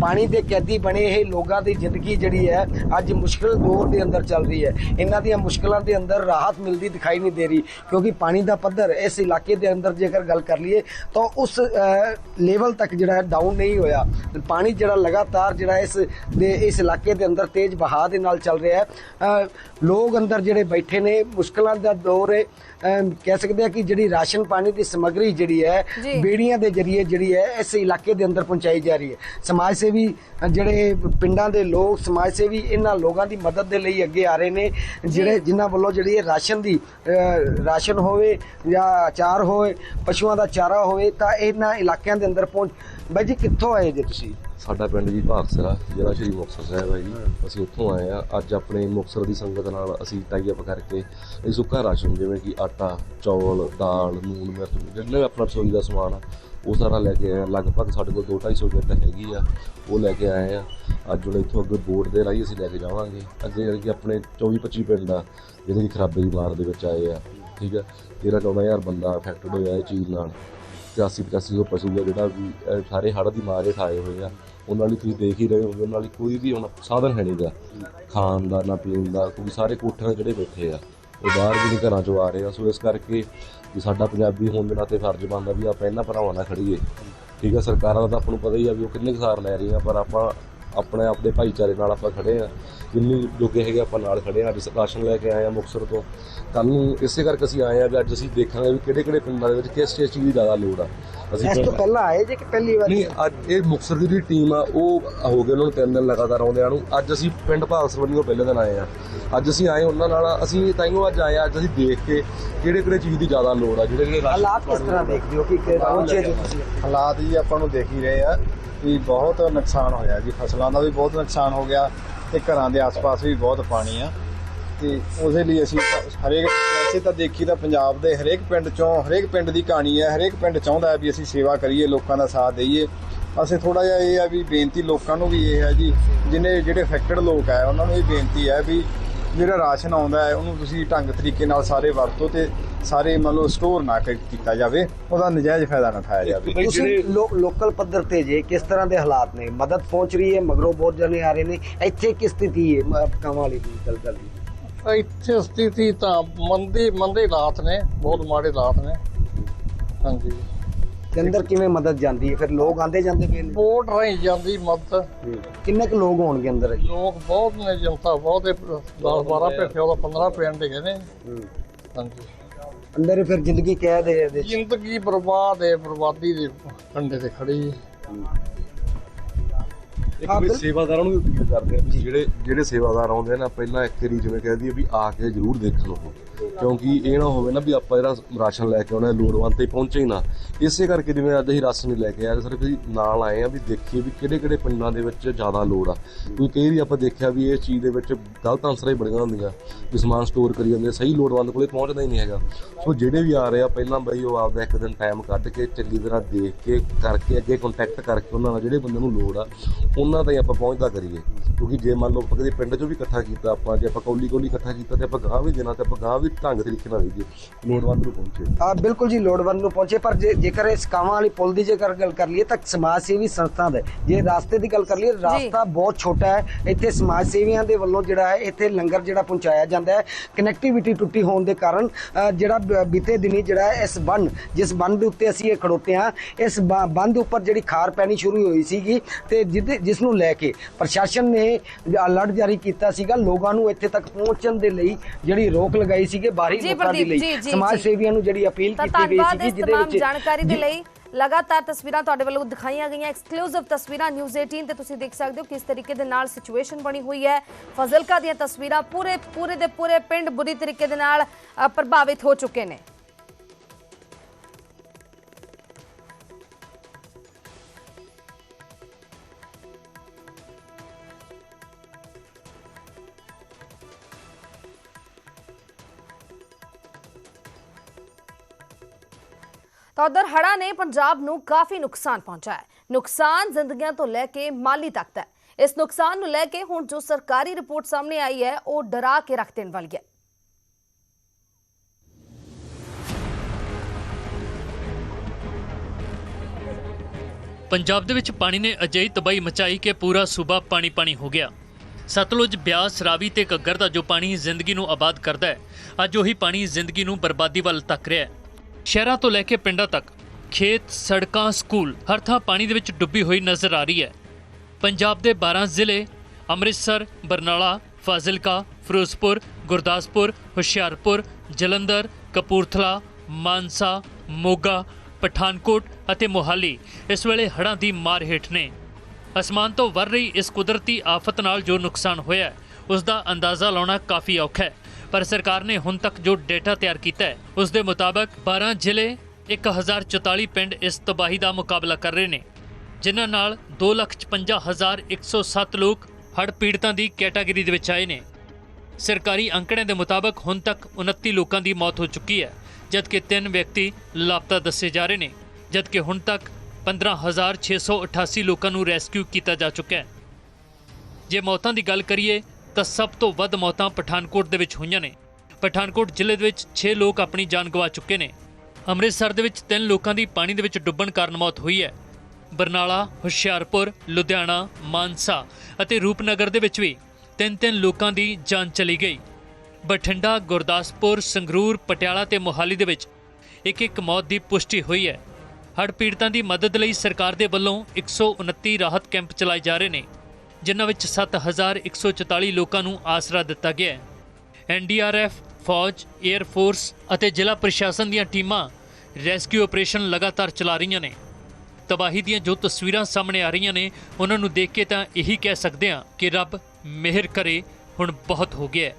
ਪਾਣੀ ਦੇ ਕੈਦੀ ਬਣੇ ਇਹ ਲੋਕਾਂ ਦੀ ਜ਼ਿੰਦਗੀ ਜਿਹੜੀ ਹੈ ਅੱਜ ਮੁਸ਼ਕਲ ਦੌਰ ਦੇ ਅੰਦਰ ਚੱਲ ਰਹੀ ਹੈ। ਇਹਨਾਂ ਦੀਆਂ ਮੁਸ਼ਕਲਾਂ ਦੇ ਅੰਦਰ ਰਾਹਤ ਮਿਲਦੀ ਦਿਖਾਈ ਨਹੀਂ ਦੇ ਰਹੀ ਕਿਉਂਕਿ ਪਾਣੀ ਦਾ ਪੱਧਰ ਇਸ ਇਲਾਕੇ ਦੇ ਅੰਦਰ ਜੇਕਰ ਗੱਲ ਕਰ ਲਈਏ ਤਾਂ ਉਸ ਲੈਵਲ ਤੱਕ ਜਿਹੜਾ ਡਾਊਨ ਨਹੀਂ ਹੋਇਆ। ਪਾਣੀ ਜਿਹੜਾ ਲਗਾਤਾਰ ਜਿਹੜਾ ਇਸ ਦੇ ਇਸ ਇਲਾਕੇ ਦੇ ਅੰਦਰ ਤੇਜ਼ ਵਹਾਅ ਦੇ ਨਾਲ ਚੱਲ ਰਿਹਾ ਹੈ। ਲੋਕ ਅੰਦਰ ਜਿਹੜੇ ਬੈਠੇ ਨੇ ਮੁਸ਼ਕਲਾਂ ਦਾ ਦੌਰ ਹੈ। ਕਹਿ ਸਕਦੇ ਆ ਕਿ ਜਿਹੜੀ ਰਾਸ਼ਨ ਪਾਣੀ ਦੀ ਸਮੱਗਰੀ ਜਿਹੜੀ ਹੈ। ਬੇੜੀਆਂ ਦੇ ਜ਼ਰੀਏ ਜਿਹੜੀ ਹੈ ਇਸ ਇਲਾਕੇ ਦੇ ਅੰਦਰ ਪਹੁੰਚਾਈ ਜਾ ਰਹੀ ਹੈ। ਸਮਾਜ ਸੇਵੀ ਜਿਹੜੇ ਪਿੰਡਾਂ ਦੇ ਲੋਕ ਸਮਾਜ ਸੇਵੀ ਇਹਨਾਂ ਲੋਕਾਂ ਦੀ ਮਦਦ ਦੇ ਲਈ ਅੱਗੇ ਆ ਰਹੇ ਨੇ। ਜਿਹੜੇ ਜਿਨ੍ਹਾਂ ਵੱਲੋਂ ਜਿਹੜੀ ਇਹ ਰਾਸ਼ਨ ਦੀ ਰਾਸ਼ਨ ਹੋਵੇ ਜਾਂ ਅਚਾਰ ਹੋਵੇ ਪਸ਼ੂਆਂ ਦਾ ਚਾਰਾ ਹੋਵੇ ਤਾਂ ਇਹਨਾਂ ਇਲਾਕਿਆਂ ਦੇ ਅੰਦਰ ਪਹੁੰਚ ਬਾਈ ਜੀ ਕਿੱਥੋਂ ਆਏ ਜੇ ਤੁਸੀਂ? ਸਾਡਾ ਪਿੰਡ ਜੀ ਭਾਗਸਰਾ ਜ਼ਿਲ੍ਹਾ ਸ਼੍ਰੀ ਮੁਕਤਸਰ ਸਾਹਿਬ ਹੈ ਜੀ। ਅਸੀਂ ਉੱਥੋਂ ਆਏ ਆ। ਅੱਜ ਆਪਣੇ ਮੁਕਤਸਰ ਦੀ ਸੰਗਤ ਨਾਲ ਅਸੀਂ ਟਾਈ ਅਪ ਕਰਕੇ ਇਹ ਸੁੱਕਾ ਰਾਸ਼ਨ ਜਿਵੇਂ ਕਿ ਆਟਾ ਚੌਲ ਦਾਲ ਨੂਨ ਮਿਰਚ ਜਿਹੜਾ ਆਪਣਾ ਰਸੋਈ ਦਾ ਸਮਾਨ ਆ ਉਹ ਸਾਰਾ ਲੈ ਕੇ ਆਇਆ ਲਗਭਗ ਸਾਡੇ ਕੋਲ 2-250 ਕਿੱਟ ਹੈਗੀ ਆ। ਉਹ ਲੈ ਕੇ ਆਏ ਆ। ਅੱਜ ਹੁਣ ਇੱਥੋਂ ਅੱਗੇ ਬੋਰਡ ਦੇ ਰਾਹੀਂ ਅਸੀਂ ਲੈ ਕੇ ਜਾਵਾਂਗੇ। ਅੱਗੇ ਜਾਣੀ ਕਿ ਆਪਣੇ 24-25 ਪਿੰਡ ਆ ਜਿਹੜੇ ਕਿ ਖਰਾਬੇ ਦੀ ਮਾਰ ਦੇ ਵਿੱਚ ਆਏ ਆ। ਠੀਕ ਆ? 13-14000 ਬੰਦਾ ਅਫੈਕਟਡ ਹੋਇਆ ਇਹ ਚੀਜ਼ ਨਾਲ। 80-85 ਸੌ ਪਸ਼ੂ ਆ ਜਿਹੜਾ ਵੀ ਸਾਰੇ ਹੜ੍ਹ ਦੀ ਮਾਰ ਹੇਠ ਆਏ ਹੋਏ ਆ। ਉਹਨਾਂ ਲਈ ਤੁਸੀਂ ਦੇਖ ਹੀ ਰਹੇ ਹੋਗੇ ਉਹਨਾਂ ਲਈ ਕੋਈ ਵੀ ਹੁਣ ਸਾਧਨ ਹੈ ਨਹੀਂਗਾ ਖਾਣ ਦਾ, ਨਾ ਪੀਣ ਦਾ ਕਿਉਂਕਿ ਸਾਰੇ ਕੋਠਿਆਂ ਜਿਹੜੇ ਬੈਠੇ ਆ। ਉਹ ਬਾਹਰ ਵੀ ਨਹੀਂ ਘਰਾਂ 'ਚੋਂ ਆ ਰਹੇ ਆ। ਸੋ ਇਸ ਕਰਕੇ ਵੀ ਸਾਡਾ ਪੰਜਾਬੀ ਹੋਣ ਦੇ ਨਾਤੇ ਫਰਜ਼ ਬਣਦਾ ਵੀ ਆਪਾਂ ਇਹਨਾਂ ਭਰਾਵਾਂ ਨਾਲ ਖੜੀਏ ਠੀਕ ਹੈ ਸਰਕਾਰਾਂ ਦਾ ਤਾਂ ਆਪਾਂ ਨੂੰ ਪਤਾ ਹੀ ਆ ਵੀ ਉਹ ਕਿੰਨੇ ਕੁ ਸਾਰ ਲੈ ਰਹੀਆਂ, ਪਰ ਆਪਾਂ ਆਪਣੇ ਆਪਣੇ ਭਾਈਚਾਰੇ ਨਾਲ ਆਪਾਂ ਖੜੇ ਆ। ਜਿੰਨੀ ਜੋਗੇ ਹੈਗੇ ਆਪਾਂ ਨਾਲ ਖੜੇ ਆ। ਅੱਜ ਰਾਸ਼ਨ ਲੈ ਕੇ ਆਏ ਆ ਮੁਕਤਸਰ ਤੋਂ। ਕੱਲ ਨੂੰ ਇਸੇ ਕਰਕੇ ਅਸੀਂ ਆਏ ਆ ਵੀ ਅੱਜ ਅਸੀਂ ਦੇਖਾਂਗੇ ਵੀ ਕਿਹੜੇ ਕਿਹੜੇ ਪਿੰਡਾਂ ਦੇ ਵਿੱਚ ਕਿਸ ਕਿਸ ਚੀਜ਼ ਦੀ ਜ਼ਿਆਦਾ ਲੋੜ ਆ। ਅਸੀਂ ਇਸ ਤੋਂ ਪਹਿਲਾਂ ਆਏ ਜੇ ਕਿ ਪਹਿਲੀ ਵਾਰ? ਨਹੀਂ ਅੱਜ ਇਹ ਮੁਕਤਸਰ ਦੀ ਜਿਹੜੀ ਟੀਮ ਆ ਉਹ ਹੋ ਗਏ ਉਹਨਾਂ ਨੂੰ ਤਿੰਨ ਦਿਨ ਲਗਾਤਾਰ ਆਉਂਦਿਆਂ ਨੂੰ। ਅੱਜ ਅਸੀਂ ਪਿੰਡ ਭਾਗਸਰ ਵੱਲੋਂ ਪਹਿਲੇ ਦਿਨ ਆਏ ਆ। ਅੱਜ ਅਸੀਂ ਆਏ ਉਹਨਾਂ ਨਾਲ ਅਸੀਂ ਤਾਈਓ ਅੱਜ ਆਏ ਆ ਅੱਜ ਅਸੀਂ ਦੇਖ ਕੇ ਕਿਹੜੇ ਕਿਹੜੇ ਚੀਜ਼ ਦੀ ਜ਼ਿਆਦਾ ਲੋੜ ਆ ਜਿਹੜੇ ਜਿਹੜੇ ਹਾਲਾਤ ਕਿਸ ਤਰ੍ਹਾਂ ਦੇਖਦੇ ਹੋ? ਕਿ ਕਿ ਪਹੁੰਚੇ ਜੇ ਤੁਸੀਂ? ਹਾਲਾਤ ਜੀ ਆਪਾਂ ਨੂੰ ਦੇਖ ਹੀ ਰਹੇ ਆ। ਵੀ ਬਹੁਤ ਨੁਕਸਾਨ ਹੋਇਆ ਜੀ। ਫਸਲਾਂ ਦਾ ਵੀ ਬਹੁਤ ਨੁਕਸਾਨ ਹੋ ਗਿਆ ਤੇ ਘਰਾਂ ਦੇ ਆਸ-ਪਾਸ ਵੀ ਬਹੁਤ ਪਾਣੀ ਆ। ਤੇ ਉਹਦੇ ਲਈ ਅਸੀਂ ਹਰੇਕ ਵੈਸੇ ਤਾਂ ਦੇਖੀ ਤਾਂ ਪੰਜਾਬ ਦੇ ਹਰੇਕ ਪਿੰਡ ਚੋਂ, ਹਰੇਕ ਪਿੰਡ ਦੀ ਕਹਾਣੀ ਹੈ, ਹਰੇਕ ਪਿੰਡ ਚਾਹੁੰਦਾ ਹੈ ਵੀ ਅਸੀਂ ਸੇਵਾ ਕਰੀਏ, ਲੋਕਾਂ ਦਾ ਸਾਥ ਦਈਏ। ਅਸੀਂ ਥੋੜਾ ਜਿਹਾ ਇਹ ਆ ਵੀ ਬੇਨਤੀ ਲੋਕਾਂ ਨੂੰ ਵੀ ਇਹ ਹੈ ਜੀ ਜਿਹਨੇ ਜਿਹੜੇ ਅਫੈਕਟਡ ਲੋਕ ਆ ਉਹਨਾਂ ਨੂੰ ਇਹ ਬੇਨਤੀ ਹੈ ਵੀ ਜਿਹੜਾ ਰਾਸ਼ਨ ਆਉਂਦਾ ਹੈ ਉਹਨੂੰ ਤੁਸੀਂ ਢੰਗ ਤਰੀਕੇ ਨਾਲ ਸਾਰੇ ਵਰਤੋ ਤੇ ਸਾਰੇ ਮੰਨ ਲਓ ਸਟੋਰ ਨਾ ਕਰ- ਕੀਤਾ ਜਾਵੇ ਉਹਦਾ ਨਜਾਇਜ਼ ਫਾਇਦਾ ਨਾ ਉਠਾਇਆ ਜਾਵੇ। ਤੁਸੀਂ ਲੋਕਲ ਪੱਧਰ ਤੇ ਜੇ ਕਿਸ ਤਰ੍ਹਾਂ ਦੇ ਹਾਲਾਤ ਨੇ? ਮਦਦ ਪਹੁੰਚ ਰਹੀ ਹੈ ਮਗਰੋਂ ਬਹੁਤ ਜਣੇ ਆ ਰਹੇ ਨੇ। ਇੱਥੇ ਕਿਸ ਸਥਿਤੀ ਹੈ ਮ- ਕਾਮਾਂ ਵਾਲੀ ਦੀ ਗੱਲ ਕਰ ਲਈ ਇੱਥੇ ਸਥਿਤੀ ਤਾਂ ਮੰਦੀ ਮੰਦੇ ਹਾਲਾਤ ਨੇ ਬਹੁਤ ਮਾੜੇ ਹਾਲਾਤ ਨੇ। ਹਾਂਜੀ। ਅੰਦਰ ਕਿਵੇਂ ਮਦਦ ਜਾਂਦੀ ਹੈ? ਫਿਰ ਲੋਕ ਆਂਦੇ ਜਾਂਦੇ ਪਏ ਨੇ ਬੋਟ ਰਹੀ ਜਾਂਦੀ ਮਦਦ। ਕਿੰਨੇ ਕੁ ਲੋਕ ਹੋਣਗੇ ਅੰਦਰ? ਲੋਕ ਬਹੁਤ ਨੇ ਜਨਤਾ ਬਹੁਤ 10 12 ਪੇਠੇ ਉਹਦਾ 15 ਪਿੰਡ ਹੈਗੇ ਨੇ। ਹਾਂਜੀ। ਅੰਦਰ ਫਿਰ ਜ਼ਿੰਦਗੀ ਕੈਦ ਹੈ ਇਹਦੇ 'ਚ। ਜ਼ਿੰਦਗੀ ਬਰਬਾਦ ਹੈ ਬਰਬਾਦੀ ਦੇ ਕੰਡੇ ਤੇ ਖੜੀ। ਹੈ ਇੱਕ ਵੀ ਸੇਵਾਦਾਰਾਂ ਨੂੰ ਵੀ ਅਪੀਲ ਕਰਦੇ ਆ ਜਿਹੜੇ ਜਿਹੜੇ ਸੇਵਾਦਾਰ ਆਉਂਦੇ ਨਾ ਪਹਿਲਾਂ ਇੱਕ ਵਾਰੀ ਜਿਵੇਂ ਕਹਿ ਦਈਏ ਵੀ ਆ ਕੇ ਜ਼ਰੂਰ ਦੇਖਣ ਉਹ ਕਿਉਂਕਿ ਇਹ ਨਾ ਹੋਵੇ ਨਾ ਵੀ ਆਪਾਂ ਜਿਹੜਾ ਰਾਸ਼ਨ ਲੈ ਕੇ ਆਉਣਾ, ਲੋੜਵੰਦ ਤੇ ਪਹੁੰਚੇ ਹੀ ਨਾ। ਇਸੇ ਕਰਕੇ ਜਿਵੇਂ ਅੱਜ ਅਸੀਂ ਰਾਸ਼ਨ ਨਹੀਂ ਲੈ ਕੇ ਆਏ, ਸਿਰਫ ਅਸੀਂ ਨਾਲ ਆਏ ਆ ਵੀ ਦੇਖੀਏ ਵੀ ਕਿਹੜੇ ਕਿਹੜੇ ਪਿੰਡਾਂ ਦੇ ਵਿੱਚ ਜ਼ਿਆਦਾ ਲੋੜ ਆ। ਕਿਉਂਕਿ ਕਈ ਵਾਰੀ ਆਪਾਂ ਦੇਖਿਆ ਵੀ ਇਹ ਚੀਜ਼ ਦੇ ਵਿੱਚ ਗਲਤ ਆਨਸਰਾਂ ਹੀ ਬੜੀਆਂ ਹੁੰਦੀਆਂ। ਵੀ ਸਮਾਨ ਸਟੋਰ ਕਰੀ ਜਾਂਦੇ, ਸਹੀ ਲੋੜਵੰਦ ਕੋਲੇ ਪਹੁੰਚਦਾ ਹੀ ਨਹੀਂ ਹੈਗਾ। ਸੋ ਜਿਹੜੇ ਵੀ ਆ ਰਹੇ ਆ, ਪਹਿਲਾਂ ਬਈ ਉਹ ਆਪਦਾ ਇੱਕ ਦਿਨ ਟਾਈਮ ਕੱਢ ਕੇ, ਚੰਗੀ ਤਰ੍ਹਾਂ ਦੇਖ ਕੇ, ਕਰਕੇ, ਅੱਗੇ ਕੰਟੈਕਟ ਕਰਕੇ ਉਹਨਾਂ ਨਾਲ ਜਿਹੜੇ ਬੰਦੇ ਨੂੰ ਲੋੜ ਆ, ਉਹਨਾਂ ਤਾਈਂ ਆਪਾਂ ਪਹੁੰਚਦਾ ਕਰੀਏ। ਕਿਉਂਕਿ ਜੇ ਮੰਨ ਲਓ ਆਪਾਂ ਕਦੇ ਪਿੰਡ 'ਚੋਂ ਵੀ ਇਕੱਠਾ ਕੀਤਾ, ਆਪਾਂ ਜੇ ਆਪਾਂ ਕੌਲੀ ਕੌਲੀ ਇਕੱਠਾ ਕੀਤਾ ਤੇ ਆਪਾਂ ਗਾਂ ਵੀ ਦੇਣਾ ਤੇ ਆਪਾਂ ਗਾਂ ਵੀ ਢੰਗ ਤਰੀਕੇ ਨਾਲ ਦੇਈਏ ਲੋੜਵੰਦ ਨੂੰ ਪਹੁੰਚੇ। ਆ ਬਿਲਕੁਲ ਜੀ ਲੋੜਵੰਦ ਨੂੰ ਪਹੁੰਚੇ ਪਰ ਜੇ ਜੇਕਰ ਇਸ ਕਾਮਾਂ ਵਾਲੀ ਪੁਲ ਦੀ ਜੇਕਰ ਗੱਲ ਕਰ ਲਈਏ ਤਾਂ ਸਮਾਜ ਸੇਵੀ ਸੰਸਥਾ ਦਾ। ਜੇ ਰਾਸਤੇ ਦੀ ਗੱਲ ਕਰ ਲਈਏ ਰਾਸਤਾ ਬਹੁਤ ਛੋਟਾ ਹੈ। ਇੱਥੇ ਸਮਾਜ ਸੇਵੀਆਂ ਦੇ ਵੱਲੋਂ ਜਿਹੜਾ ਹੈ ਇੱਥੇ ਲੰਗਰ ਜਿਹੜਾ ਪਹੁੰਚਾਇਆ ਜਾਂਦਾ ਹੈ। ਕਨੈਕਟੀਵਿਟੀ ਟੁੱਟੀ ਹੋਣ ਦੇ ਕਾਰਨ ਜਿਹੜਾ ਬੀਤੇ ਦਿਨੀ ਜਿਹੜਾ ਹੈ ਇਸ ਬੰਨ ਜਿਸ ਬੰਨ ਦੇ ਉੱਤੇ ਅਸੀਂ ਇਹ ਖੜੋਤੇ ਹਾਂ ਇਸ ਬ- ਬੰਨ ਦੇ ਉੱਪਰ ਜਿਹੜੀ ਖਾਰ ਪੈਣੀ ਸ਼ੁਰੂ ਹੋਈ ਸੀਗੀ ਤੇ ਜਿਹਦੇ ਜਿਸ ਨੂੰ ਲੈ ਕੇ ਪ੍ਰਸ਼ਾਸਨ ਨੇ ਅਲਰਟ ਜਾਰੀ ਕੀਤਾ ਸੀਗਾ। ਲੋਕਾਂ ਨੂੰ ਇੱਥੇ ਤੱਕ ਪਹੁੰਚਣ ਦੇ ਲਈ ਜਿਹੜੀ ਰੋਕ ਲਗਾਈ ਸੀਗੇ ਬਾਹਰੀ ਲੋਕਾਂ ਦੇ ਲਈ। ਸਮਾਜ। ਸੇਵੀਆਂ ਨੂੰ ਜਿਹੜੀ ਅਪੀਲ ਕੀਤੀ ਗਈ ਇਸ ਜਿਹਦੇ ਵਿੱਚ ਜਾਣਕਾਰੀ ਦੇ ਲਈ। ਲਗਾਤਾਰ ਤਸਵੀਰਾਂ ਤੁਹਾਡੇ ਵੱਲੋਂ ਦਿਖਾਈਆਂ ਗਈਆਂ। ਐਕਸਕਲੂਸਿਵ ਤਸਵੀਰਾਂ ਨਿਊਜ਼ 18 ਤੇ ਤੁਸੀਂ ਦੇਖ ਸਕਦੇ ਹੋ ਕਿਸ ਤਰੀਕੇ ਦੇ ਨਾਲ ਸਿਚੁਏਸ਼ਨ ਬਣੀ ਹੋਈ ਹੈ। ਫਜ਼ਲਕਾ ਦੀਆਂ ਤਸਵੀਰਾਂ ਪੂਰੇ ਪੂਰੇ ਦੇ ਪੂਰੇ ਪਿੰਡ ਬੁਰੀ ਤਰੀਕੇ ਦੇ ਨਾਲ ਪ੍ਰਭਾਵਿਤ ਹੋ ਚੁੱਕੇ ਨੇ। ਤਾਂ ਉਧਰ ਹੜ੍ਹਾਂ ਨੇ ਪੰਜਾਬ ਨੂੰ ਕਾਫੀ ਨੁਕਸਾਨ ਪਹੁੰਚਾਇਆ ਹੈ। ਨੁਕਸਾਨ ਜ਼ਿੰਦਗੀਆਂ ਤੋਂ ਲੈ ਕੇ ਮਾਲੀ ਤੱਕ ਦਾ ਹੈ। ਇਸ ਨੁਕਸਾਨ ਨੂੰ ਲੈ ਕੇ ਹੁਣ ਜੋ ਸਰਕਾਰੀ ਰਿਪੋਰਟ ਸਾਹਮਣੇ ਆਈ ਹੈ, ਉਹ ਡਰਾ ਕੇ ਰੱਖ ਦੇਣ ਵਾਲੀ ਹੈ। ਪੰਜਾਬ ਦੇ ਵਿੱਚ ਪਾਣੀ ਨੇ ਅਜਿਹੀ ਤਬਾਹੀ ਮਚਾਈ ਕਿ ਪੂਰਾ ਸੂਬਾ ਪਾਣੀ ਪਾਣੀ ਹੋ ਗਿਆ। ਸਤਲੁਜ, ਬਿਆਸ, ਰਾਵੀ ਤੇ ਘੱਗਰ ਦਾ ਜੋ ਪਾਣੀ ਜ਼ਿੰਦਗੀ ਨੂੰ ਆਬਾਦ ਕਰਦਾ ਹੈ, ਅੱਜ ਉਹੀ ਪਾਣੀ ਜ਼ਿੰਦਗੀ ਨੂੰ ਬਰਬਾਦੀ ਵੱਲ ਧੱਕ ਰਿਹਾ ਹੈ। ਸ਼ਹਿਰਾਂ ਤੋਂ ਲੈ ਕੇ ਪਿੰਡਾਂ ਤੱਕ ਖੇਤ, ਸੜਕਾਂ, ਸਕੂਲ ਹਰ ਥਾਂ ਪਾਣੀ ਦੇ ਵਿੱਚ ਡੁੱਬੀ ਹੋਈ ਨਜ਼ਰ ਆ ਰਹੀ ਹੈ। ਪੰਜਾਬ ਦੇ 12 ਜ਼ਿਲ੍ਹੇ ਅੰਮ੍ਰਿਤਸਰ, ਬਰਨਾਲਾ, ਫਾਜ਼ਿਲਕਾ, ਫਿਰੋਜ਼ਪੁਰ, ਗੁਰਦਾਸਪੁਰ, ਹੁਸ਼ਿਆਰਪੁਰ, ਜਲੰਧਰ, ਕਪੂਰਥਲਾ, ਮਾਨਸਾ, ਮੋਗਾ, ਪਠਾਨਕੋਟ ਅਤੇ ਮੋਹਾਲੀ ਇਸ ਵੇਲੇ ਹੜ੍ਹਾਂ ਦੀ ਮਾਰ ਹੇਠ ਨੇ। ਅਸਮਾਨ ਤੋਂ ਵਰ ਰਹੀ ਇਸ ਕੁਦਰਤੀ ਆਫਤ ਨਾਲ ਜੋ ਨੁਕਸਾਨ ਹੋਇਆ ਉਸ ਦਾ ਅੰਦਾਜ਼ਾ ਲਾਉਣਾ ਕਾਫੀ ਔਖਾ ਹੈ। ਪਰ ਸਰਕਾਰ ਨੇ ਹੁਣ ਤੱਕ ਜੋ ਡੇਟਾ ਤਿਆਰ ਕੀਤਾ ਹੈ, ਉਸ ਦੇ ਮੁਤਾਬਕ 12 ਜ਼ਿਲ੍ਹੇ 1044 ਪਿੰਡ ਇਸ ਤਬਾਹੀ ਦਾ ਮੁਕਾਬਲਾ ਕਰ ਰਹੇ ਨੇ, ਜਿਨ੍ਹਾਂ ਨਾਲ 255107 ਲੋਕ ਹੜ੍ਹ ਪੀੜਤਾਂ ਦੀ ਕੈਟਾਗਰੀ ਦੇ ਵਿੱਚ ਆਏ ਨੇ। ਸਰਕਾਰੀ ਅੰਕੜਿਆਂ ਦੇ ਮੁਤਾਬਕ ਹੁਣ ਤੱਕ 29 ਲੋਕਾਂ ਦੀ ਮੌਤ ਹੋ ਚੁੱਕੀ ਹੈ, ਜਦਕਿ ਤਿੰਨ ਵਿਅਕਤੀ ਲਾਪਤਾ ਦੱਸੇ ਜਾ ਰਹੇ ਨੇ, ਜਦਕਿ ਹੁਣ ਤੱਕ 15688 ਲੋਕਾਂ ਨੂੰ ਰੈਸਕਿਊ ਕੀਤਾ ਜਾ ਚੁੱਕਾ ਹੈ। ਜੇ ਮੌਤਾਂ ਦੀ ਗੱਲ ਕਰੀਏ ਤਾਂ ਸਭ ਤੋਂ ਵੱਧ ਮੌਤਾਂ ਪਠਾਨਕੋਟ ਦੇ ਵਿੱਚ ਹੋਈਆਂ ਨੇ। ਪਠਾਨਕੋਟ ਜ਼ਿਲ੍ਹੇ ਦੇ ਵਿੱਚ 6 ਲੋਕ ਆਪਣੀ ਜਾਨ ਗਵਾ ਚੁੱਕੇ ਨੇ। ਅੰਮ੍ਰਿਤਸਰ ਦੇ ਵਿੱਚ 3 ਲੋਕਾਂ ਦੀ ਪਾਣੀ ਦੇ ਵਿੱਚ ਡੁੱਬਣ ਕਾਰਨ ਮੌਤ ਹੋਈ ਹੈ। ਬਰਨਾਲਾ, ਹੁਸ਼ਿਆਰਪੁਰ, ਲੁਧਿਆਣਾ, ਮਾਨਸਾ ਅਤੇ ਰੂਪਨਗਰ ਦੇ ਵਿੱਚ ਵੀ ਤਿੰਨ ਤਿੰਨ ਲੋਕਾਂ ਦੀ ਜਾਨ ਚਲੀ ਗਈ। ਬਠਿੰਡਾ, ਗੁਰਦਾਸਪੁਰ, ਸੰਗਰੂਰ, ਪਟਿਆਲਾ ਤੇ ਮੋਹਾਲੀ ਦੇ ਵਿੱਚ ਇੱਕ ਇੱਕ ਮੌਤ ਦੀ ਪੁਸ਼ਟੀ ਹੋਈ ਹੈ। ਹੜ੍ਹ ਪੀੜਤਾਂ ਦੀ ਮਦਦ ਲਈ ਸਰਕਾਰ ਦੇ ਵੱਲੋਂ 129 ਰਾਹਤ ਕੈਂਪ ਚਲਾਏ ਜਾ ਰਹੇ ਨੇ। ਜਿਨ੍ਹਾਂ ਵਿੱਚ 7144 ਲੋਕਾਂ ਨੂੰ ਆਸਰਾ ਦਿੱਤਾ ਗਿਆ ਹੈ। ਐਨਡੀਆਰਐਫ ਫੌਜ 에ਅਰ ਫੋਰਸ ਅਤੇ ਜ਼ਿਲ੍ਹਾ ਪ੍ਰਸ਼ਾਸਨ ਦੀਆਂ ਟੀਮਾਂ ਰੈਸਕਿਊ ਆਪਰੇਸ਼ਨ ਲਗਾਤਾਰ ਚਲਾ ਰਹੀਆਂ ਨੇ। ਤਬਾਹੀ ਦੀਆਂ ਜੋ ਤਸਵੀਰਾਂ ਸਾਹਮਣੇ ਆ ਰਹੀਆਂ ਨੇ, ਉਹਨਾਂ ਨੂੰ ਦੇਖ ਕੇ ਤਾਂ ਇਹੀ ਕਹਿ ਸਕਦੇ ਹਾਂ ਕਿ ਰੱਬ ਮਿਹਰ ਕਰੇ, ਹੁਣ ਬਹੁਤ ਹੋ ਗਿਆ ਹੈ।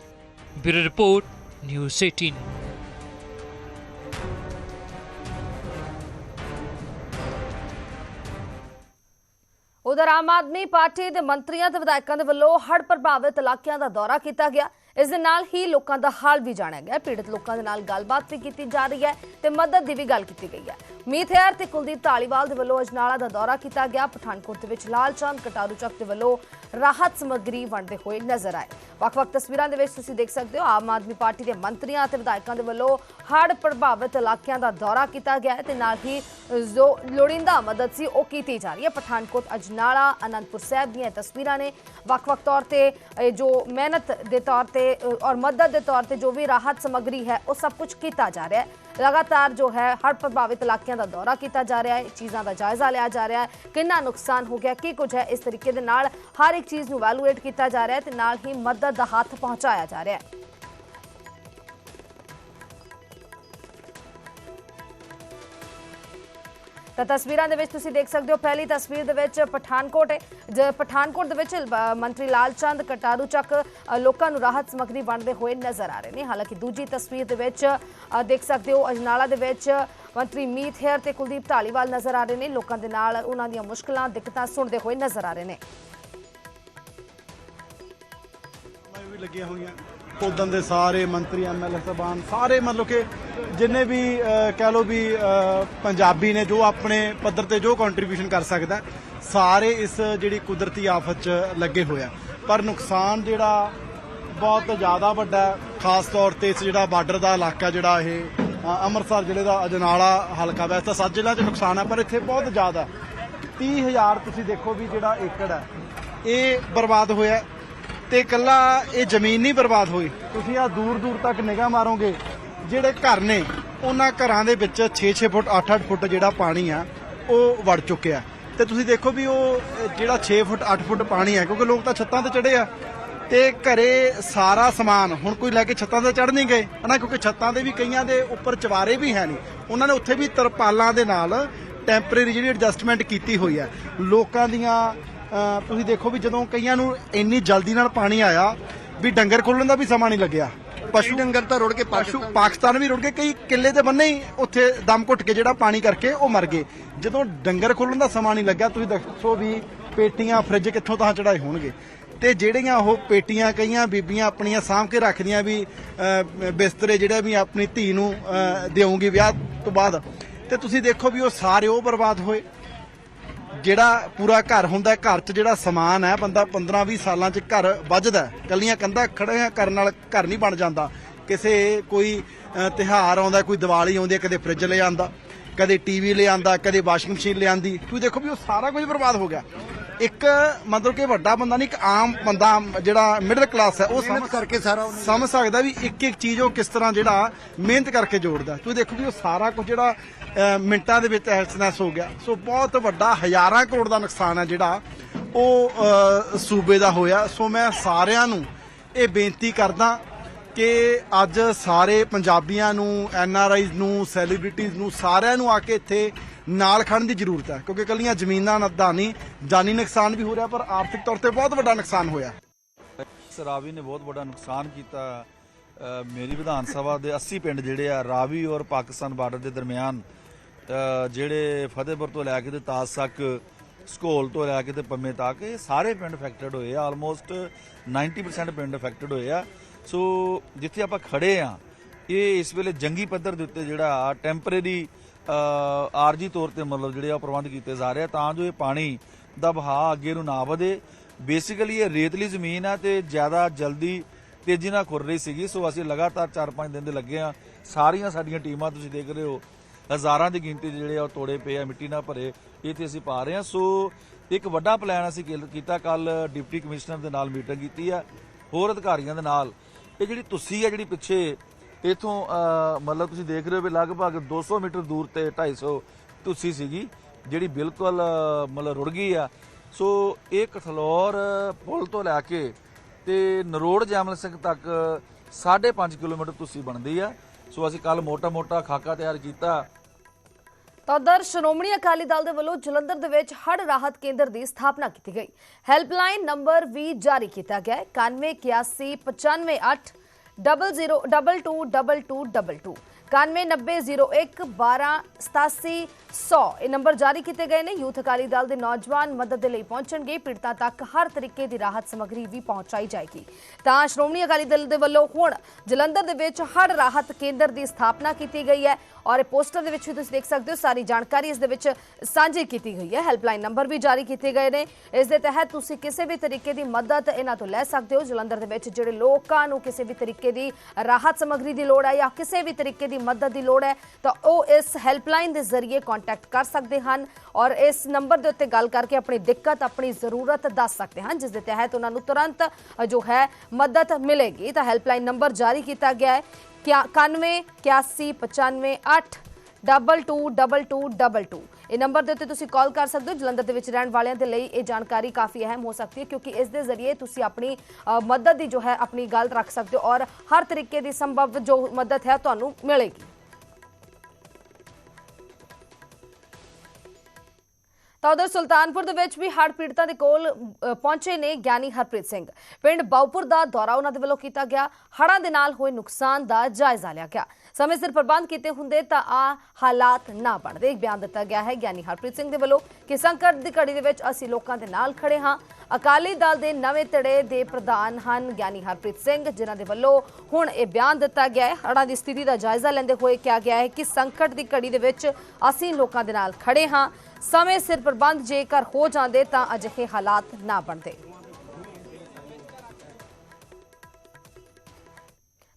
ਬਿਊਰੋ ਰਿਪੋਰਟ, ਨਿਊਜ਼ 18 ਉਧਰ ਆਮ ਆਦਮੀ ਪਾਰਟੀ ਦੇ ਮੰਤਰੀਆਂ ਤੇ ਵਿਧਾਇਕਾਂ ਦੇ ਵੱਲੋਂ ਹੜ੍ਹ ਪ੍ਰਭਾਵਿਤ ਇਲਾਕਿਆਂ ਦਾ ਦੌਰਾ ਕੀਤਾ ਗਿਆ। ਇਸ ਦੇ ਨਾਲ ਹੀ ਲੋਕਾਂ ਦਾ ਹਾਲ ਵੀ ਜਾਣਿਆ ਗਿਆ। ਪੀੜਤ ਲੋਕਾਂ ਦੇ ਨਾਲ ਗੱਲਬਾਤ ਵੀ ਕੀਤੀ ਜਾ ਰਹੀ ਹੈ ਤੇ ਮਦਦ ਦੀ ਵੀ ਗੱਲ ਕੀਤੀ ਗਈ ਹੈ। ਮੀਤ ਹੈਰ ਤੇ ਕੁਲਦੀਪ ਢਾਲੀਵਾਲ ਦੇ ਵੱਲੋਂ ਅਜਨਾਲਾ ਦਾ ਦੌਰਾ ਕੀਤਾ ਗਿਆ। ਪਠਾਨਕੋਟ ਦੇ ਵਿੱਚ ਲਾਲ ਚੰਦ, ਕਟਾਰੂ ਚੱਕ ਦੇ ਵੱਲੋਂ ਰਾਹਤ ਸਮੱਗਰੀ ਵੰਡਦੇ ਹੋਏ ਨਜ਼ਰ ਆਏ। ਵੱਖ-ਵੱਖ ਤਸਵੀਰਾਂ ਦੇ ਵਿੱਚ ਤੁਸੀਂ ਦੇਖ ਸਕਦੇ ਹੋ, ਆਮ ਆਦਮੀ ਪਾਰਟੀ ਦੇ ਮੰਤਰੀਆਂ ਅਤੇ ਵਿਧਾਇਕਾਂ ਦੇ ਵੱਲੋਂ ਹੜ੍ਹ ਪ੍ਰਭਾਵਿਤ ਇਲਾਕਿਆਂ ਦਾ ਦੌਰਾ ਕੀਤਾ ਗਿਆ ਹੈ ਤੇ ਨਾਲ ਹੀ ਜੋ ਲੋੜੀਂਦਾ ਮਦਦ ਸੀ ਉਹ ਕੀਤੀ ਜਾ ਰਹੀ ਹੈ। ਪਠਾਨਕੋਟ, ਅਜਨਾਲਾ, ਅਨੰਦਪੁਰ ਸਾਹਿਬ ਦੀਆਂ ਤਸਵੀਰਾਂ ਨੇ ਵੱਖ-ਵੱਖ ਤੌਰ ਤੇ ਜੋ ਮਿਹਨਤ ਦੇ ਤੌਰ ਤੇ ਅ, ਔਰ ਮਦਦ ਦੇ ਤੌਰ ਤੇ ਜੋ ਵੀ ਰਾਹਤ ਸਮੱਗਰੀ ਹੈ ਉਹ ਸਭ ਕੁਝ ਕੀਤਾ ਜਾ ਰਿਹਾ ਹੈ। ਲਗਾਤਾਰ ਜੋ ਹੈ ਹੜ੍ਹ ਪ੍ਰਭਾਵਿਤ ਇਲਾਕਿਆਂ ਦਾ ਦੌਰਾ ਕੀਤਾ ਜਾ ਰਿਹਾ ਹੈ ਚੀਜ਼ਾਂ ਦਾ ਜਾਇਜ਼ਾ ਲਿਆ ਜਾ ਰਿਹਾ ਹੈ। ਕਿੰਨਾ ਨੁਕਸਾਨ ਹੋ ਗਿਆ ਕੀ ਕੁਝ ਹੈ ਇਸ ਤਰੀਕੇ ਦੇ ਨਾਲ ਹਰ ਇੱਕ ਚੀਜ਼ ਨੂੰ ਵੈਲੂਏਟ ਕੀਤਾ ਜਾ ਰਿਹਾ ਹੈ ਤੇ ਨਾਲ ਹੀ ਮਦਦ ਦਾ ਹੱਥ ਪਹੁੰਚਾਇਆ ਜਾ ਰਿਹਾ ਹੈ। ਤਾਂ ਤਸਵੀਰਾਂ ਦੇ ਵਿੱਚ ਤੁਸੀਂ ਦੇਖ ਸਕਦੇ ਹੋ, ਪਹਿਲੀ ਤਸਵੀਰ ਦੇ ਵਿੱਚ ਪਠਾਨਕੋਟ ਹੈ ਪਠਾਨਕੋਟ ਦੇ ਵਿੱਚ ਮੰਤਰੀ ਲਾਲ ਚੰਦ ਕਟਾਰੂ ਚੱਕ ਲੋਕਾਂ ਨੂੰ ਰਾਹਤ ਸਮੱਗਰੀ ਵੰਡਦੇ ਹੋਏ ਨਜ਼ਰ ਆ ਰਹੇ ਨੇ। ਹਾਲਾਂਕਿ ਦੂਜੀ ਤਸਵੀਰ ਦੇ ਵਿੱਚ ਦੇਖ ਸਕਦੇ ਹੋ, ਅਜਨਾਲਾ ਦੇ ਵਿੱਚ ਮੰਤਰੀ ਮੀਤ ਹੇਅਰ ਤੇ ਕੁਲਦੀਪ ਢਾਲੀਵਾਲ ਨਜ਼ਰ ਆ ਰਹੇ ਨੇ। ਲੋਕਾਂ ਦੇ ਨਾਲ ਉਹਨਾਂ ਦੀਆਂ ਮੁਸ਼ਕਲਾਂ, ਦਿੱਕਤਾਂ ਸੁਣਦੇ ਹੋਏ ਨਜ਼ਰ ਆ ਰਹੇ ਨੇ। ਵੀ ਲੱਗੀਆਂ ਹੋਈਆਂ। ਉਦੋਂ ਦੇ ਸਾਰੇ ਮੰਤਰੀ ਐਮਐਲਏ ਸਾਹਿਬਾਨ ਸਾਰੇ ਮਤਲਬ ਕਿ ਜਿੰਨੇ ਵੀ ਕਹਿ ਲਓ ਵੀ ਪੰਜਾਬੀ ਨੇ ਜੋ ਆਪਣੇ ਪੱਧਰ ਤੇ ਜੋ ਕੰਟਰੀਬਿਊਸ਼ਨ ਕਰ ਸਕਦਾ, ਸਾਰੇ ਇਸ ਜਿਹੜੀ ਕੁਦਰਤੀ ਆਫਤ 'ਚ ਲੱਗੇ ਹੋਇਆ ਪਰ ਨੁਕਸਾਨ ਜਿਹੜਾ ਬਹੁਤ ਜ਼ਿਆਦਾ ਵੱਡਾ ਖਾਸ ਤੌਰ ਤੇ ਇਸ ਜਿਹੜਾ ਬਾਰਡਰ ਦਾ ਇਲਾਕਾ ਜਿਹੜਾ ਇਹ ਅੰਮ੍ਰਿਤਸਰ ਜ਼ਿਲ੍ਹੇ ਦਾ ਅਜਨਾਲਾ ਹਲਕਾ ਵੈਸੇ ਤਾਂ ਸੱਤ ਜ਼ਿਲ੍ਹਿਆਂ 'ਚ ਨੁਕਸਾਨ ਹੈ ਪਰ ਇੱਥੇ ਬਹੁਤ ਜ਼ਿਆਦਾ। 30000 ਤੁਸੀਂ ਦੇਖੋ ਵੀ ਜਿਹੜਾ ਏਕੜ ਹੈ, ਇਹ ਬਰਬਾਦ ਹੋਇਆ। ਤੇ ਕੱਲਾ ਇਹ ਜ਼ਮੀਨ ਨਹੀਂ ਬਰਬਾਦ ਹੋਈ। ਤੁਸੀਂ ਆ ਦੂਰ ਦੂਰ ਤੱਕ ਨਿਗਾਹ ਮਾਰੋਗੇ, ਜਿਹੜੇ ਘਰ ਨੇ, ਉਹਨਾਂ ਘਰਾਂ ਦੇ ਵਿੱਚ 6-6 ਫੁੱਟ 8-8 ਫੁੱਟ ਜਿਹੜਾ ਪਾਣੀ ਆ, ਉਹ ਵੜ ਚੁੱਕਿਆ ਤੇ ਤੁਸੀਂ ਦੇਖੋ ਵੀ ਉਹ ਜਿਹੜਾ 6 ਫੁੱਟ 8 ਫੁੱਟ ਪਾਣੀ ਆ ਕਿਉਂਕਿ ਲੋਕ ਤਾਂ ਛੱਤਾਂ ਤੇ ਚੜੇ ਆ। ਤੇ ਘਰੇ ਸਾਰਾ ਸਮਾਨ, ਹੁਣ ਕੋਈ ਲੈ ਕੇ ਛੱਤਾਂ ਤੇ ਚੜ ਨਹੀਂ ਗਏ ਹਨਾ ਕਿਉਂਕਿ ਛੱਤਾਂ ਦੇ ਵੀ ਕਈਆਂ ਦੇ ਉੱਪਰ ਚਵਾਰੇ ਵੀ ਹੈ ਨਹੀਂ। ਉਹਨਾਂ ਨੇ ਉੱਥੇ ਵੀ ਤਰਪਾਲਾਂ ਦੇ ਨਾਲ ਟੈਂਪਰੇਰੀ ਜਿਹੜੀ ਐਡਜਸਟਮੈਂਟ ਕੀਤੀ ਹੋਈ ਹੈ। ਲੋਕਾਂ ਦੀਆਂ ਤੁਸੀਂ ਦੇਖੋ ਵੀ ਜਦੋਂ ਕਈਆਂ ਨੂੰ ਇੰਨੀ ਜਲਦੀ ਨਾਲ ਪਾਣੀ ਆਇਆ ਵੀ ਡੰਗਰ ਖੋਲਣ ਦਾ ਵੀ ਸਮਾਂ ਨਹੀਂ ਲੱਗਿਆ। ਪਸ਼ੂ ਡੰਗਰ ਤਾਂ ਰੁੜ ਕੇ ਪਸ਼ੂ ਪਾਕਿਸਤਾਨ ਵੀ ਰੁੜ ਗਏ ਕਈ ਕਿੱਲੇ ਦੇ ਬੰਨੇ ਹੀ ਉੱਥੇ ਦਮ ਘੁੱਟ ਕੇ ਜਿਹੜਾ ਪਾਣੀ ਕਰਕੇ ਉਹ ਮਰ ਗਏ। ਜਦੋਂ ਡੰਗਰ ਖੋਲਣ ਦਾ ਸਮਾਂ ਨਹੀਂ ਲੱਗਿਆ ਤੁਸੀਂ ਦੱਸੋ ਵੀ ਪੇਟੀਆਂ ਫ੍ਰਿਜ ਕਿੱਥੋਂ ਤਾਂ ਚੜਾਏ ਹੋਣਗੇ। ਤੇ ਜਿਹੜੀਆਂ ਉਹ ਪੇਟੀਆਂ ਕਈਆਂ ਬੀਬੀਆਂ ਆਪਣੀਆਂ ਸਾਂਭ ਕੇ ਰੱਖਦੀਆਂ ਵੀ ਬਿਸਤਰੇ ਜਿਹੜੇ ਵੀ ਆਪਣੀ ਧੀ ਨੂੰ ਦੇਊਂਗੀ ਵਿਆਹ ਤੋਂ ਬਾਅਦ। ਤੇ ਤੁਸੀਂ ਦੇਖੋ ਵੀ ਉਹ ਸਾਰੇ ਉਹ ਬਰਬਾਦ ਹੋਏ। ਜਿਹੜਾ ਪੂਰਾ ਘਰ ਹੁੰਦਾ ਘਰ 'ਚ ਜਿਹੜਾ ਸਮਾਨ ਹੈ ਬੰਦਾ 15-20 ਸਾਲਾਂ 'ਚ ਘਰ ਵੱਜਦਾ ਹੈ। ਕੱਲੀਆਂ ਕੰਧਾਂ ਖੜਿਆਂ ਕਰਨ ਨਾਲ ਘਰ ਨਹੀਂ ਬਣ ਜਾਂਦਾ ਕਿਸੇ ਕੋਈ ਅ, ਤਿਉਹਾਰ ਆਉਂਦਾ ਕੋਈ ਦੀਵਾਲੀ ਆਉਂਦੀ ਕਦੇ ਫ੍ਰਿਜ ਲੈ ਆਂਦਾ ਕਦੇ ਟੀਵੀ ਲੈ ਆਂਦਾ ਕਦੇ ਵਾਸ਼ਿੰਗ ਮਸ਼ੀਨ ਲੈ ਆਂਦੀ ਤੁਸੀਂ ਦੇਖੋ ਵੀ ਉਹ ਸਾਰਾ ਕੁਝ ਬਰਬਾਦ ਹੋ ਗਿਆ। ਇੱਕ ਮਤਲਬ ਕਿ ਵੱਡਾ ਬੰਦਾ ਨਹੀਂ ਇੱਕ ਆਮ ਬੰਦਾ ਜਿਹੜਾ ਮਿਡਲ ਕਲਾਸ ਹੈ ਉਹ ਸਮਝ ਕਰਕੇ ਸਾਰਾ ਸਮਝ ਸਕਦਾ ਵੀ ਇੱਕ ਇੱਕ ਚੀਜ਼ ਉਹ ਕਿਸ ਤਰ੍ਹਾਂ ਜਿਹੜਾ ਮਿਹਨਤ ਕਰਕੇ ਜੋੜਦਾ। ਤੁਸੀਂ ਦੇਖੋ ਵੀ ਉਹ ਸਾਰਾ ਕੁਝ ਜਿਹੜਾ ਮਿੰਟਾਂ ਦੇ ਵਿੱਚ ਐਕਸਨੈਸ ਹੋ ਗਿਆ। ਸੋ ਬਹੁਤ ਵੱਡਾ ਹਜ਼ਾਰਾਂ ਕਰੋੜ ਦਾ ਨੁਕਸਾਨ ਹੈ ਜਿਹੜਾ ਉਹ ਸੂਬੇ ਦਾ ਹੋਇਆ। ਸੋ ਮੈਂ ਸਾਰਿਆਂ ਨੂੰ ਇਹ ਬੇਨਤੀ ਕਰਦਾ ਕਿ ਅੱਜ ਸਾਰੇ ਪੰਜਾਬੀਆਂ ਨੂੰ ਐਨ ਆਰ ਆਈਜ਼ ਨੂੰ ਸੈਲੀਬ੍ਰਿਟੀਜ਼ ਨੂੰ, ਸਾਰਿਆਂ ਨੂੰ ਆ ਕੇ ਇੱਥੇ ਨਾਲ ਖੜਨ ਦੀ ਜ਼ਰੂਰਤ ਹੈ। ਕਿਉਂਕਿ ਕੱਲੀਆਂ ਜ਼ਮੀਨਾਂ ਦਾ ਨਹੀਂ, ਜਾਨੀ ਨੁਕਸਾਨ ਵੀ ਹੋ ਰਿਹਾ, ਪਰ ਆਰਥਿਕ ਤੌਰ ਤੇ ਬਹੁਤ ਵੱਡਾ ਨੁਕਸਾਨ ਹੋਇਆ। ਰਾਵੀ ਨੇ ਬਹੁਤ ਵੱਡਾ ਨੁਕਸਾਨ ਕੀਤਾ। ਮੇਰੀ ਵਿਧਾਨ ਸਭਾ ਦੇ 80 ਪਿੰਡ ਜਿਹੜੇ ਆ, ਰਾਵੀ ਔਰ ਪਾਕਿਸਤਾਨ ਬਾਰਡਰ ਦੇ ਦਰਮਿਆਨ ਜਿਹੜੇ ਫਤਿਹਪੁਰ ਤੋਂ ਲੈ ਕੇ ਤੇ ਤਾਜ ਤੱਕ ਸਕੋਲ ਤੋਂ ਲੈ ਕੇ ਤੇ ਪੰਮੇ ਤੱਕ, ਇਹ ਸਾਰੇ ਪਿੰਡ ਅਫੈਕਟਡ ਹੋਏ ਆ। ਆਲਮੋਸਟ 90% ਪਿੰਡ ਅਫੈਕਟਡ ਹੋਏ ਆ। ਸੋ ਜਿੱਥੇ ਆਪਾਂ ਖੜੇ ਆ, ਇਹ ਇਸ ਵੇਲੇ ਜੰਗੀ ਪੱਧਰ ਦੇ ਉੱਤੇ ਜਿਹੜਾ ਟੈਂਪਰੇਰੀ ਆਰਜੀ ਤੌਰ ਤੇ ਮਤਲਬ ਜਿਹੜੇ ਆ ਉਹ ਪ੍ਰਬੰਧ ਕੀਤੇ ਜਾ ਰਹੇ ਆ, ਤਾਂ ਜੋ ਇਹ ਪਾਣੀ ਦਾ ਵਹਾਅ ਅੱਗੇ ਨੂੰ ਨਾ ਵਧੇ। ਬੇਸਿਕਲੀ ਇਹ ਰੇਤਲੀ ਜ਼ਮੀਨ ਆ ਤੇ ਜ਼ਿਆਦਾ ਜਲਦੀ ਤੇਜ਼ੀ ਨਾਲ ਖੁਰ ਰਹੀ ਸੀਗੀ। ਸੋ ਅਸੀਂ ਲਗਾਤਾਰ 4-5 ਦਿਨ ਦੇ ਲੱਗੇ ਆ। ਸਾਰੀਆਂ ਸਾਡੀਆਂ ਟੀਮਾਂ ਤੁਸੀਂ ਦੇਖ ਰਹੇ ਹੋ, ਹਜ਼ਾਰਾਂ ਦੀ ਗਿਣਤੀ ਜਿਹੜੇ ਆ ਉਹ ਤੋੜੇ ਪਏ ਆ, ਮਿੱਟੀ ਨਾਲ ਭਰੇ ਇੱਥੇ ਅਸੀਂ ਪਾ ਰਹੇ ਆ। ਸੋ ਇੱਕ ਵੱਡਾ ਪਲਾਨ ਅਸੀਂ ਕੀ- ਕੀਤਾ ਕੱਲ ਡਿਪਟੀ ਕਮਿਸ਼ਨਰ ਦੇ ਨਾਲ ਮੀਟਿੰਗ ਕੀਤੀ ਆ। ਹੋਰ ਅਧਿਕਾਰੀਆਂ ਦੇ ਨਾਲ ਇਹ ਜਿਹੜੀ ਤੁਸੀਂ ਆ ਜਿਹੜੀ ਪਿੱਛੇ ਇਥੋਂ ਮਤਲਬ ਤੁਸੀਂ ਦੇਖ ਰਹੇ ਹੋ ਵੀ ਲਗਭਗ 200 ਮੀਟਰ ਦੂਰ ਤੇ 250 ਤੁਸੀਂ ਸੀਗੀ, ਜਿਹੜੀ ਬਿਲਕੁਲ ਮਤਲਬ ਰੁੜ ਗਈ ਆ। ਸੋ ਇਹ ਕਠਲੌਰ ਪੁਲ ਤੋਂ ਲੈ ਕੇ ਤੇ ਨਰੋੜ ਜੈਮਲ ਸਿੰਘ ਤੱਕ 5.5 ਕਿਲੋਮੀਟਰ ਤੁਸੀਂ ਬਣਦੀ ਆ। ਸੋ ਅਸੀਂ ਕੱਲ ਮੋਟਾ-ਮੋਟਾ ਖਾਕਾ ਤਿਆਰ ਕੀਤਾ। ਤਾਂ ਉਧਰ ਸ਼੍ਰੋਮਣੀ ਅਕਾਲੀ ਦਲ ਦੇ ਵੱਲੋਂ ਜਲੰਧਰ ਦੇ ਵਿੱਚ ਹੜ੍ਹ ਰਾਹਤ ਕੇਂਦਰ ਦੀ ਸਥਾਪਨਾ ਕੀਤੀ ਗਈ। ਹੈਲਪਲਾਈਨ ਨੰਬਰ ਵੀ ਜਾਰੀ ਕੀਤਾ ਗਿਆ ਹੈ। 91819598 00222222 919001128700 ਇਹ ਨੰਬਰ ਜਾਰੀ ਕੀਤੇ ਗਏ ਨੇ ਯੂਥ ਅਕਾਲੀ ਦਲ ਦੇ ਨੌਜਵਾਨ ਮਦਦ ਦੇ ਲਈ ਪਹੁੰਚਣਗੇ ਪੀੜਤਾਂ ਤੱਕ ਹਰ ਤਰੀਕੇ ਦੀ ਰਾਹਤ ਸਮੱਗਰੀ ਵੀ ਪਹੁੰਚਾਈ ਜਾਏਗੀ ਤਾਂ ਸ਼੍ਰੋਮਣੀ ਅਕਾਲੀ ਦਲ ਦੇ ਵੱਲੋਂ ਹੁਣ ਜਲੰਧਰ ਦੇ ਵਿੱਚ ਹੜ੍ਹ ਰਾਹਤ ਕੇਂਦਰ ਦੀ ਸਥਾਪਨਾ ਕੀਤੀ ਗਈ ਹੈ ਔਰ ਇਹ ਪੋਸਟਰ ਦੇ ਵਿੱਚ ਵੀ ਤੁਸੀਂ ਦੇਖ ਸਕਦੇ ਹੋ ਸਾਰੀ ਜਾਣਕਾਰੀ ਇਸ ਦੇ ਵਿੱਚ ਸਾਂਝੀ ਕੀਤੀ ਗਈ ਹੈ ਹੈਲਪਲਾਈਨ ਨੰਬਰ ਵੀ ਜਾਰੀ ਕੀਤੇ ਗਏ ਨੇ ਇਸ ਦੇ ਤਹਿਤ ਤੁਸੀਂ ਕਿਸੇ ਵੀ ਤਰੀਕੇ ਦੀ ਮਦਦ ਇਹਨਾਂ ਤੋਂ ਲੈ ਸਕਦੇ ਹੋ ਜਲੰਧਰ ਦੇ ਵਿੱਚ ਜਿਹੜੇ ਲੋਕਾਂ ਨੂੰ ਕਿਸੇ ਵੀ ਤਰੀਕੇ ਦੀ ਰਾਹਤ ਸਮੱਗਰੀ ਦੀ ਲੋੜ ਹੈ ਜਾਂ ਕਿਸੇ ਵੀ ਤਰੀਕੇ ਦੀ ਮਦਦ ਦੀ ਲੋੜ ਹੈ, ਤਾਂ ਉਹ ਇਸ ਹੈਲਪਲਾਈਨ ਦੇ ਜ਼ਰੀਏ ਕੰਟੈਕਟ ਕਰ ਸਕਦੇ ਹਨ ਔਰ ਇਸ ਨੰਬਰ ਦੇ ਉੱਤੇ ਗੱਲ ਕਰਕੇ ਆਪਣੀ ਦਿੱਕਤ, ਆਪਣੀ ਜ਼ਰੂਰਤ ਦੱਸ ਸਕਦੇ ਹਨ, ਜਿਸ ਦੇ ਤਹਿਤ ਉਹਨਾਂ ਨੂੰ ਤੁਰੰਤ ਜੋ ਹੈ, ਮਦਦ ਮਿਲੇਗੀ। ਤਾਂ ਹੈਲਪਲਾਈਨ ਨੰਬਰ ਜਾਰੀ ਕੀਤਾ ਗਿਆ ਹੈ 91 81 95 8 222222 ਇਹ ਨੰਬਰ ਦੇ ਉੱਤੇ ਤੁਸੀਂ ਕਾਲ ਕਰ ਸਕਦੇ ਹੋ। ਜਲੰਧਰ ਦੇ ਵਿੱਚ ਰਹਿਣ ਵਾਲਿਆਂ ਦੇ ਲਈ ਇਹ ਜਾਣਕਾਰੀ ਕਾਫੀ ਅਹਿਮ ਹੋ ਸਕਦੀ ਹੈ ਕਿਉਂਕਿ ਇਸ ਦੇ ਜ਼ਰੀਏ ਤੁਸੀਂ ਆਪਣੀ ਮਦਦ ਦੀ ਜੋ ਹੈ ਆਪਣੀ ਗੱਲ ਰੱਖ ਸਕਦੇ ਹੋ ਔਰ ਹਰ ਤਰੀਕੇ ਦੀ ਸੰਭਵ ਜੋ ਮਦਦ ਹੈ ਤੁਹਾਨੂੰ ਮਿਲੇਗੀ। ਤਾਂ ਉਧਰ ਸੁਲਤਾਨਪੁਰ ਦੇ ਵਿੱਚ ਵੀ ਹੜ੍ਹ ਪੀੜਤਾਂ ਦੇ ਕੋਲ ਪਹੁੰਚੇ ਨੇ ਗਿਆਨੀ ਹਰਪ੍ਰੀਤ ਸਿੰਘ। ਪਿੰਡ ਬਾਉਪੁਰ ਦਾ ਦੌਰਾ ਉਹਨਾਂ ਦੇ ਵੱਲੋਂ ਕੀਤਾ ਗਿਆ। ਹੜ੍ਹਾਂ ਦੇ ਨਾਲ ਹੋਏ ਨੁਕਸਾਨ ਦਾ ਜਾਇਜ਼ਾ ਲਿਆ ਗਿਆ। ਸਮੇਂ ਸਿਰ ਪ੍ਰਬੰਧ ਕੀਤੇ ਹੁੰਦੇ ਤਾਂ ਆ ਹਾਲਾਤ ਨਾ ਬਣਦੇ। ਇੱਕ ਬਿਆਨ ਦਿੱਤਾ ਗਿਆ ਹੈ, ਗਿਆਨੀ ਹਰਪ੍ਰੀਤ ਸਿੰਘ ਦੇ ਵੱਲੋਂ ਕਿ ਸੰਕਟ ਦੀ ਘੜੀ ਦੇ ਵਿੱਚ ਅਸੀਂ ਲੋਕਾਂ ਦੇ ਨਾਲ ਖੜੇ ਹਾਂ। ਅਕਾਲੀ ਦਲ ਦੇ ਨਵੇਂ ਧੜੇ ਦੇ ਪ੍ਰਧਾਨ ਹਨ ਗਿਆਨੀ ਹਰਪ੍ਰੀਤ ਸਿੰਘ, ਜਿਨ੍ਹਾਂ ਦੇ ਵੱਲੋਂ ਹੁਣ ਇਹ ਬਿਆਨ ਦਿੱਤਾ ਗਿਆ ਹੈ। ਹੜ੍ਹਾਂ ਦੀ ਸਥਿਤੀ ਦਾ ਜਾਇਜ਼ਾ ਲੈਂਦੇ ਹੋਏ ਕਿਹਾ ਗਿਆ ਹੈ ਕਿ ਸੰਕਟ ਦੀ ਘੜੀ ਦੇ ਵਿੱਚ ਅਸੀਂ ਲੋਕਾਂ ਦੇ ਨਾਲ ਖੜੇ ਹਾਂ। ਸਮੇਂ ਸਿਰ ਪ੍ਰਬੰਧ ਜੇਕਰ ਹੋ ਜਾਂਦੇ ਤਾਂ ਅਜਿਹੇ ਹਾਲਾਤ ਨਾ ਬਣਦੇ।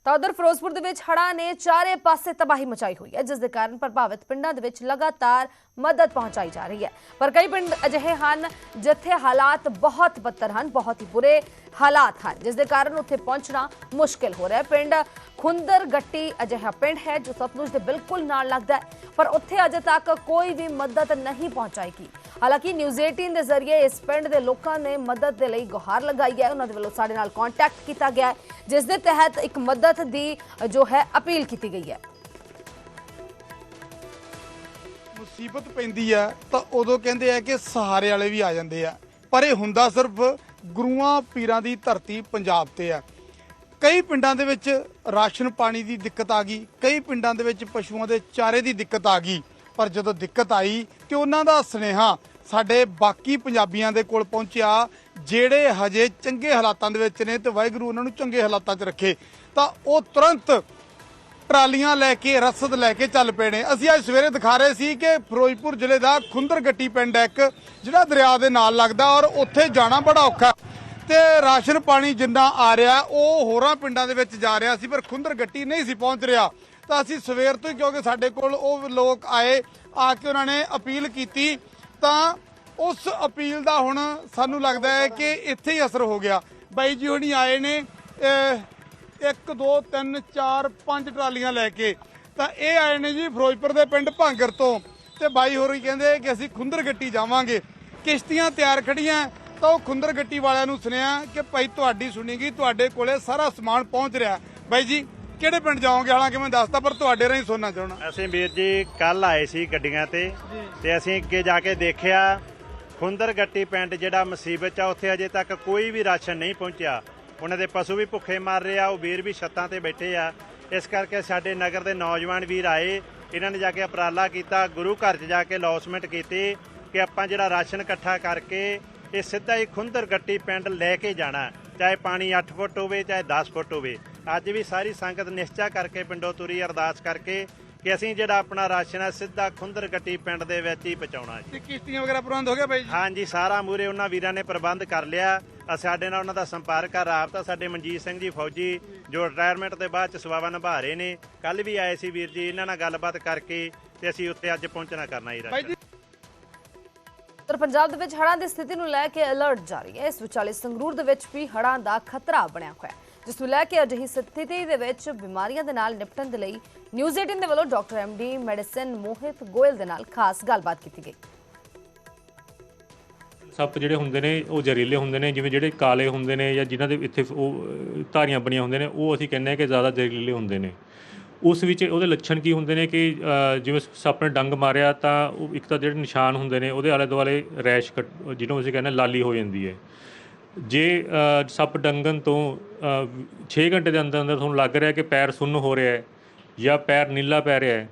ਤਾਂ ਉਧਰ ਫਿਰੋਜ਼ਪੁਰ ਦੇ ਵਿੱਚ ਹੜ੍ਹਾਂ ਨੇ ਚਾਰੇ ਪਾਸੇ ਤਬਾਹੀ ਮਚਾਈ ਹੋਈ ਹੈ, ਜਿਸ ਦੇ ਕਾਰਨ ਪ੍ਰਭਾਵਿਤ ਪਿੰਡਾਂ ਦੇ ਵਿੱਚ ਲਗਾਤਾਰ ਮਦਦ ਪਹੁੰਚਾਈ ਜਾ ਰਹੀ ਹੈ। ਪਰ ਕਈ ਪਿੰਡ ਅਜਿਹੇ ਹਨ ਜਿੱਥੇ ਹਾਲਾਤ ਬਹੁਤ ਬੱਤਰ ਹਨ, ਬਹੁਤ ਹੀ ਬੁਰੇ ਹਾਲਾਤ ਹਨ, ਜਿਸ ਦੇ ਕਾਰਨ ਉੱਥੇ ਪਹੁੰਚਣਾ ਮੁਸ਼ਕਿਲ ਹੋ ਰਿਹਾ ਹੈ। ਪਿੰਡ ਖੁੰਦਰ ਗੱਟੀ ਅਜਿਹਾ ਪਿੰਡ ਹੈ ਜੋ ਸਤਲੁਜ ਦੇ ਬਿਲਕੁਲ ਨਾਲ ਲੱਗਦਾ ਹੈ, ਪਰ ਉੱਥੇ ਅਜੇ ਤੱਕ ਕੋਈ ਵੀ ਮਦਦ ਨਹੀਂ ਪਹੁੰਚਾਈ। ਗਈ ਹਾਲਾਂਕਿ ਨਿਊਜ਼ 18 ਦੇ ਜ਼ਰੀਏ ਇਸ ਪਿੰਡ ਦੇ ਲੋਕਾਂ ਨੇ ਮਦਦ ਦੇ ਲਈ ਗੁਹਾਰ ਲਗਾਈ ਹੈ। ਉਹਨਾਂ ਦੇ ਵੱਲੋਂ ਸਾਡੇ ਨਾਲ ਕੰਟੈਕਟ ਕੀਤਾ ਗਿਆ ਜਿਸ ਦੇ ਤਹਿਤ ਇੱਕ ਮਦਦ ਦੀ ਜੋ ਹੈ ਅਪੀਲ ਕੀਤੀ ਗਈ ਹੈ। ਮੁਸੀਬਤ ਪੈਂਦੀ ਆ, ਤਾਂ ਉਦੋਂ ਕਹਿੰਦੇ ਆ ਕਿ ਸਹਾਰੇ ਵਾਲੇ ਵੀ ਆ ਜਾਂਦੇ ਆ। ਪਰ ਇਹ ਹੁੰਦਾ ਸਿਰਫ ਗੁਰੂਆਂ ਪੀਰਾਂ ਦੀ ਧਰਤੀ ਪੰਜਾਬ ਤੇ ਆ। ਕਈ ਪਿੰਡਾਂ ਦੇ ਵਿੱਚ ਰਾਸ਼ਨ ਪਾਣੀ ਦੀ ਦਿੱਕਤ ਆ ਗਈ, ਕਈ ਪਿੰਡਾਂ ਦੇ ਵਿੱਚ ਪਸ਼ੂਆਂ ਦੇ ਚਾਰੇ ਦੀ ਦਿੱਕਤ ਆ ਗਈ। ਪਰ ਜਦੋਂ ਦਿੱਕਤ ਆਈ ਤੇ ਉਹਨਾਂ ਦਾ ਸੁਨੇਹਾ ਸਾਡੇ ਬਾਕੀ ਪੰਜਾਬੀਆਂ ਦੇ ਕੋਲ ਪਹੁੰਚਿਆ, ਜਿਹੜੇ ਹਜੇ ਚੰਗੇ ਹਾਲਾਤਾਂ ਦੇ ਵਿੱਚ ਨੇ ਤੇ ਵਾਹਿਗੁਰੂ ਉਹਨਾਂ ਨੂੰ ਚੰਗੇ ਹਾਲਾਤਾਂ 'ਚ ਰੱਖੇ। ਤਾਂ ਉਹ ਤੁਰੰਤ ਟਰਾਲੀਆਂ ਲੈ ਕੇ, ਰਸਦ ਲੈ ਕੇ ਚੱਲ ਪਏ ਨੇ। ਅਸੀਂ ਅੱਜ ਸਵੇਰੇ ਦਿਖਾ ਰਹੇ ਸੀ ਕਿ ਫਿਰੋਜ਼ਪੁਰ ਜ਼ਿਲ੍ਹੇ ਦਾ ਖੁੰਦਰ ਗੱਟੀ ਪਿੰਡ ਹੈ ਇੱਕ, ਜਿਹੜਾ ਦਰਿਆ ਦੇ ਨਾਲ ਲੱਗਦਾ ਔਰ ਉੱਥੇ ਜਾਣਾ ਬੜਾ ਔਖਾ ਤੇ ਰਾਸ਼ਨ ਪਾਣੀ ਜਿੰਨਾ ਆ ਰਿਹਾ, ਉਹ ਹੋਰਾਂ ਪਿੰਡਾਂ ਦੇ ਵਿੱਚ ਜਾ ਰਿਹਾ ਸੀ, ਪਰ ਖੁੰਦਰ ਗੱਟੀ ਨਹੀਂ ਸੀ ਪਹੁੰਚ ਰਿਹਾ। ਤਾਂ ਅਸੀਂ ਸਵੇਰ ਤੋਂ ਹੀ, ਕਿਉਂਕਿ ਸਾਡੇ ਕੋਲ ਉਹ ਲੋਕ ਆਏ, ਆ ਕੇ ਉਹਨਾਂ ਨੇ ਅਪੀਲ ਕੀਤੀ, ਤਾਂ ਉਸ ਅਪੀਲ ਦਾ ਹੁਣ ਸਾਨੂੰ ਲੱਗਦਾ ਹੈ ਕਿ ਇੱਥੇ ਹੀ ਅਸਰ ਹੋ ਗਿਆ। ਬਾਈ ਜੀ ਹੁਣੀ ਆਏ ਨੇ 1 2 3 4 5 ਟਰਾਲੀਆਂ ਲੈ ਕੇ ਤਾਂ ਇਹ ਆਏ ਨੇ ਜੀ ਫਿਰੋਜ਼ਪੁਰ ਦੇ ਪਿੰਡ ਭਾਂਗਰ ਤੋਂ। ਤੇ ਬਾਈ ਹੋਰੀ ਕਹਿੰਦੇ ਕਿ ਅਸੀਂ ਖੁੰਦਰ ਗੱਟੀ ਜਾਵਾਂਗੇ। ਕਿਸ਼ਤੀਆਂ ਤਿਆਰ ਖੜੀਆਂ ਤਾਂ ਉਹ ਖੁੰਦਰ ਗੱਟੀ ਵਾਲਿਆਂ ਨੂੰ ਸੁਨੇਹਾ ਕਿ ਭਾਈ ਤੁਹਾਡੀ ਸੁਣੀਗੀ ਤੁਹਾਡੇ ਕੋਲੇ ਸਾਰਾ ਸਮਾਨ ਪਹੁੰਚ ਰਿਹਾ। ਬਾਈ ਜੀ ਕਿਹੜੇ ਪਿੰਡ ਜਾਓਗੇ? ਹਾਲਾਂਕਿ ਮੈਂ ਦੱਸਤਾ ਪਰ ਤੁਹਾਡੇ ਰਾਹੀਂ ਸੁਣਨਾ ਚਾਹਣਾ ਅਸੀਂ ਵੀਰ ਜੀ ਕੱਲ ਆਏ ਸੀ ਗੱਡੀਆਂ ਤੇ। ਤੇ ਅਸੀਂ ਅੱਗੇ ਜਾ ਕੇ ਦੇਖਿਆ ਖੁੰਦਰ ਗੱਟੀ ਪਿੰਡ ਜਿਹੜਾ ਮੁਸੀਬਤ ਆ ਉੱਥੇ ਅਜੇ ਤੱਕ ਕੋਈ ਵੀ ਰਾਸ਼ਨ ਨਹੀਂ ਪਹੁੰਚਿਆ। ਉਹਨਾਂ ਦੇ ਪਸ਼ੂ ਵੀ ਭੁੱਖੇ ਮਰ ਰਹੇ ਆ, ਉਹ ਵੀਰ ਵੀ ਛੱਤਾਂ ਤੇ ਬੈਠੇ ਆ। ਇਸ ਕਰਕੇ ਸਾਡੇ ਨਗਰ ਦੇ ਨੌਜਵਾਨ ਵੀਰ ਆਏ। ਇਹਨਾਂ ਨੇ ਜਾ ਕੇ ਉਪਰਾਲਾ ਕੀਤਾ, ਗੁਰੂ ਘਰ 'ਚ ਜਾ ਕੇ ਲੌਸਮੈਂਟ ਕੀਤੀ ਕਿ ਆਪਾਂ ਜਿਹੜਾ ਰਾਸ਼ਨ ਇਕੱਠਾ ਕਰਕੇ ਇਹ ਸਿੱਧਾ ਹੀ ਖੁੰਦਰ ਗੱਟੀ ਪਿੰਡ ਲੈ ਕੇ ਜਾਣਾ, ਚਾਹੇ ਪਾਣੀ 8 ਫੁੱਟ ਹੋਵੇ, ਚਾਹੇ 10 ਫੁੱਟ ਹੋਵੇ। ਅੱਜ ਵੀ ਸਾਰੀ ਸੰਗਤ ਨਿਸ਼ਚਾ ਕਰਕੇ ਪਿੰਡੋਂ ਤੁਰੀ ਅਰਦਾਸ ਕਰਕੇ ਕਿ ਅਸੀਂ ਜਿਹੜਾ ਆਪਣਾ ਰਾਸ਼ਨ ਹੈ ਸਿੱਧਾ ਖੁੰਦਰ ਗੱਟੀ ਪਿੰਡ ਦੇ ਵਿੱਚ ਹੀ ਪਹੁੰਚਾਉਣਾ ਹੈ ਤੇ ਕਿਸ਼ਤੀਆਂ ਵਗੈਰਾ ਪ੍ਰਬੰਧ ਹੋ ਗਿਆ ਬਾਈ ਜੀ? ਹਾਂਜੀ ਸਾਰਾ ਮੂਰੇ ਉਹਨਾਂ ਵੀਰਾਂ ਨੇ ਪ੍ਰਬੰਧ ਕਰ ਲਿਆ। ਆ ਸਾਡੇ ਨਾਲ ਉਹਨਾਂ ਦਾ ਸੰਪਰਕ ਆ ਰਾਬਤਾ ਸਾਡੇ ਮਨਜੀਤ ਸਿੰਘ ਜੀ ਫੌਜੀ ਜੋ ਰਿਟਾਇਰਮੈਂਟ ਦੇ ਬਾਅਦ ਚ ਸੇਵਾਵਾਂ ਨਿਭਾ ਰਹੇ ਨੇ। ਕੱਲ ਵੀ ਆਏ ਸੀ ਵੀਰ ਜੀ ਇਹਨਾਂ ਨਾਲ ਗੱਲਬਾਤ ਕਰਕੇ ਤੇ ਅਸੀਂ ਉੱਥੇ ਅੱਜ ਪਹੁੰਚਣਾ ਕਰਨਾ ਹੀ ਜੀ? ਉੱਤਰ ਪੰਜਾਬ ਦੇ ਵਿੱਚ ਹੜ੍ਹਾਂ ਦੀ ਸਥਿਤੀ ਨੂੰ ਲੈ ਕੇ ਅਲਰਟ ਜਾਰੀ ਹੈ। ਇਸ ਵਿਚਾਲੇ ਸੰਗਰੂਰ ਦੇ ਵਿੱਚ ਵੀ ਹੜ੍ਹਾਂ ਦਾ ਖਤਰਾ ਬਣਿਆ ਹੋਇਆ ਹੈ। ਜਿਸ ਨੂੰ ਲੈ ਕੇ ਅਜਿਹੀ ਸਥਿਤੀ ਦੇ ਵਿੱਚ ਬਿਮਾਰੀਆਂ ਦੇ ਨਾਲ ਨਿਪਟਣ ਦੇ ਲਈ ਨਿਊਜ਼ 18 ਦੇ ਵੱਲੋਂ doctor MD medicine Mohit Goyal ਦੇ ਨਾਲ ਖਾਸ ਗੱਲਬਾਤ ਕੀਤੀ ਗਈ। ਸੱਪ ਜਿਹੜੇ ਹੁੰਦੇ ਨੇ, ਉਹ ਜ਼ਹਿਰੀਲੇ ਹੁੰਦੇ ਨੇ, ਜਿਵੇਂ ਜਿਹੜੇ ਕਾਲੇ ਹੁੰਦੇ ਨੇ ਜਾਂ ਜਿਨ੍ਹਾਂ ਦੇ ਇੱਥੇ ਉਹ ਧਾਰੀਆਂ ਬਣੀਆਂ ਹੁੰਦੇ ਨੇ, ਉਹ ਅਸੀਂ ਕਹਿੰਦੇ ਹਾਂ ਕਿ ਜ਼ਿਆਦਾ ਜ਼ਹਿਰੀਲੇ ਹੁੰਦੇ ਨੇ। ਉਸ ਵਿੱਚ ਉਹਦੇ ਲੱਛਣ ਕੀ ਹੁੰਦੇ ਨੇ ਕਿ ਜਿਵੇਂ ਸੱਪ ਨੇ ਡੰਗ ਮਾਰਿਆ ਤਾਂ ਉਹ ਇੱਕ ਤਾਂ ਜਿਹੜੇ ਨਿਸ਼ਾਨ ਹੁੰਦੇ ਨੇ, ਉਹਦੇ ਆਲੇ ਦੁਆਲੇ ਰੈਸ਼ ਕੱਟ- ਜਿਹਨੂੰ ਅਸੀਂ ਕਹਿੰਦੇ ਲਾਲੀ ਹੋ ਜਾਂਦੀ ਹੈ। ਜੇ ਸੱਪ ਡੰਗਣ ਤੋਂ 6 ਘੰਟੇ ਦੇ ਅੰਦਰ ਅੰਦਰ ਤੁਹਾਨੂੰ ਲੱਗ ਰਿਹਾ ਕਿ ਪੈਰ ਸੁੰਨ ਹੋ ਰਿਹਾ ਹੈ ਜਾਂ ਪੈਰ ਨੀਲਾ ਪੈ ਰਿਹਾ ਹੈ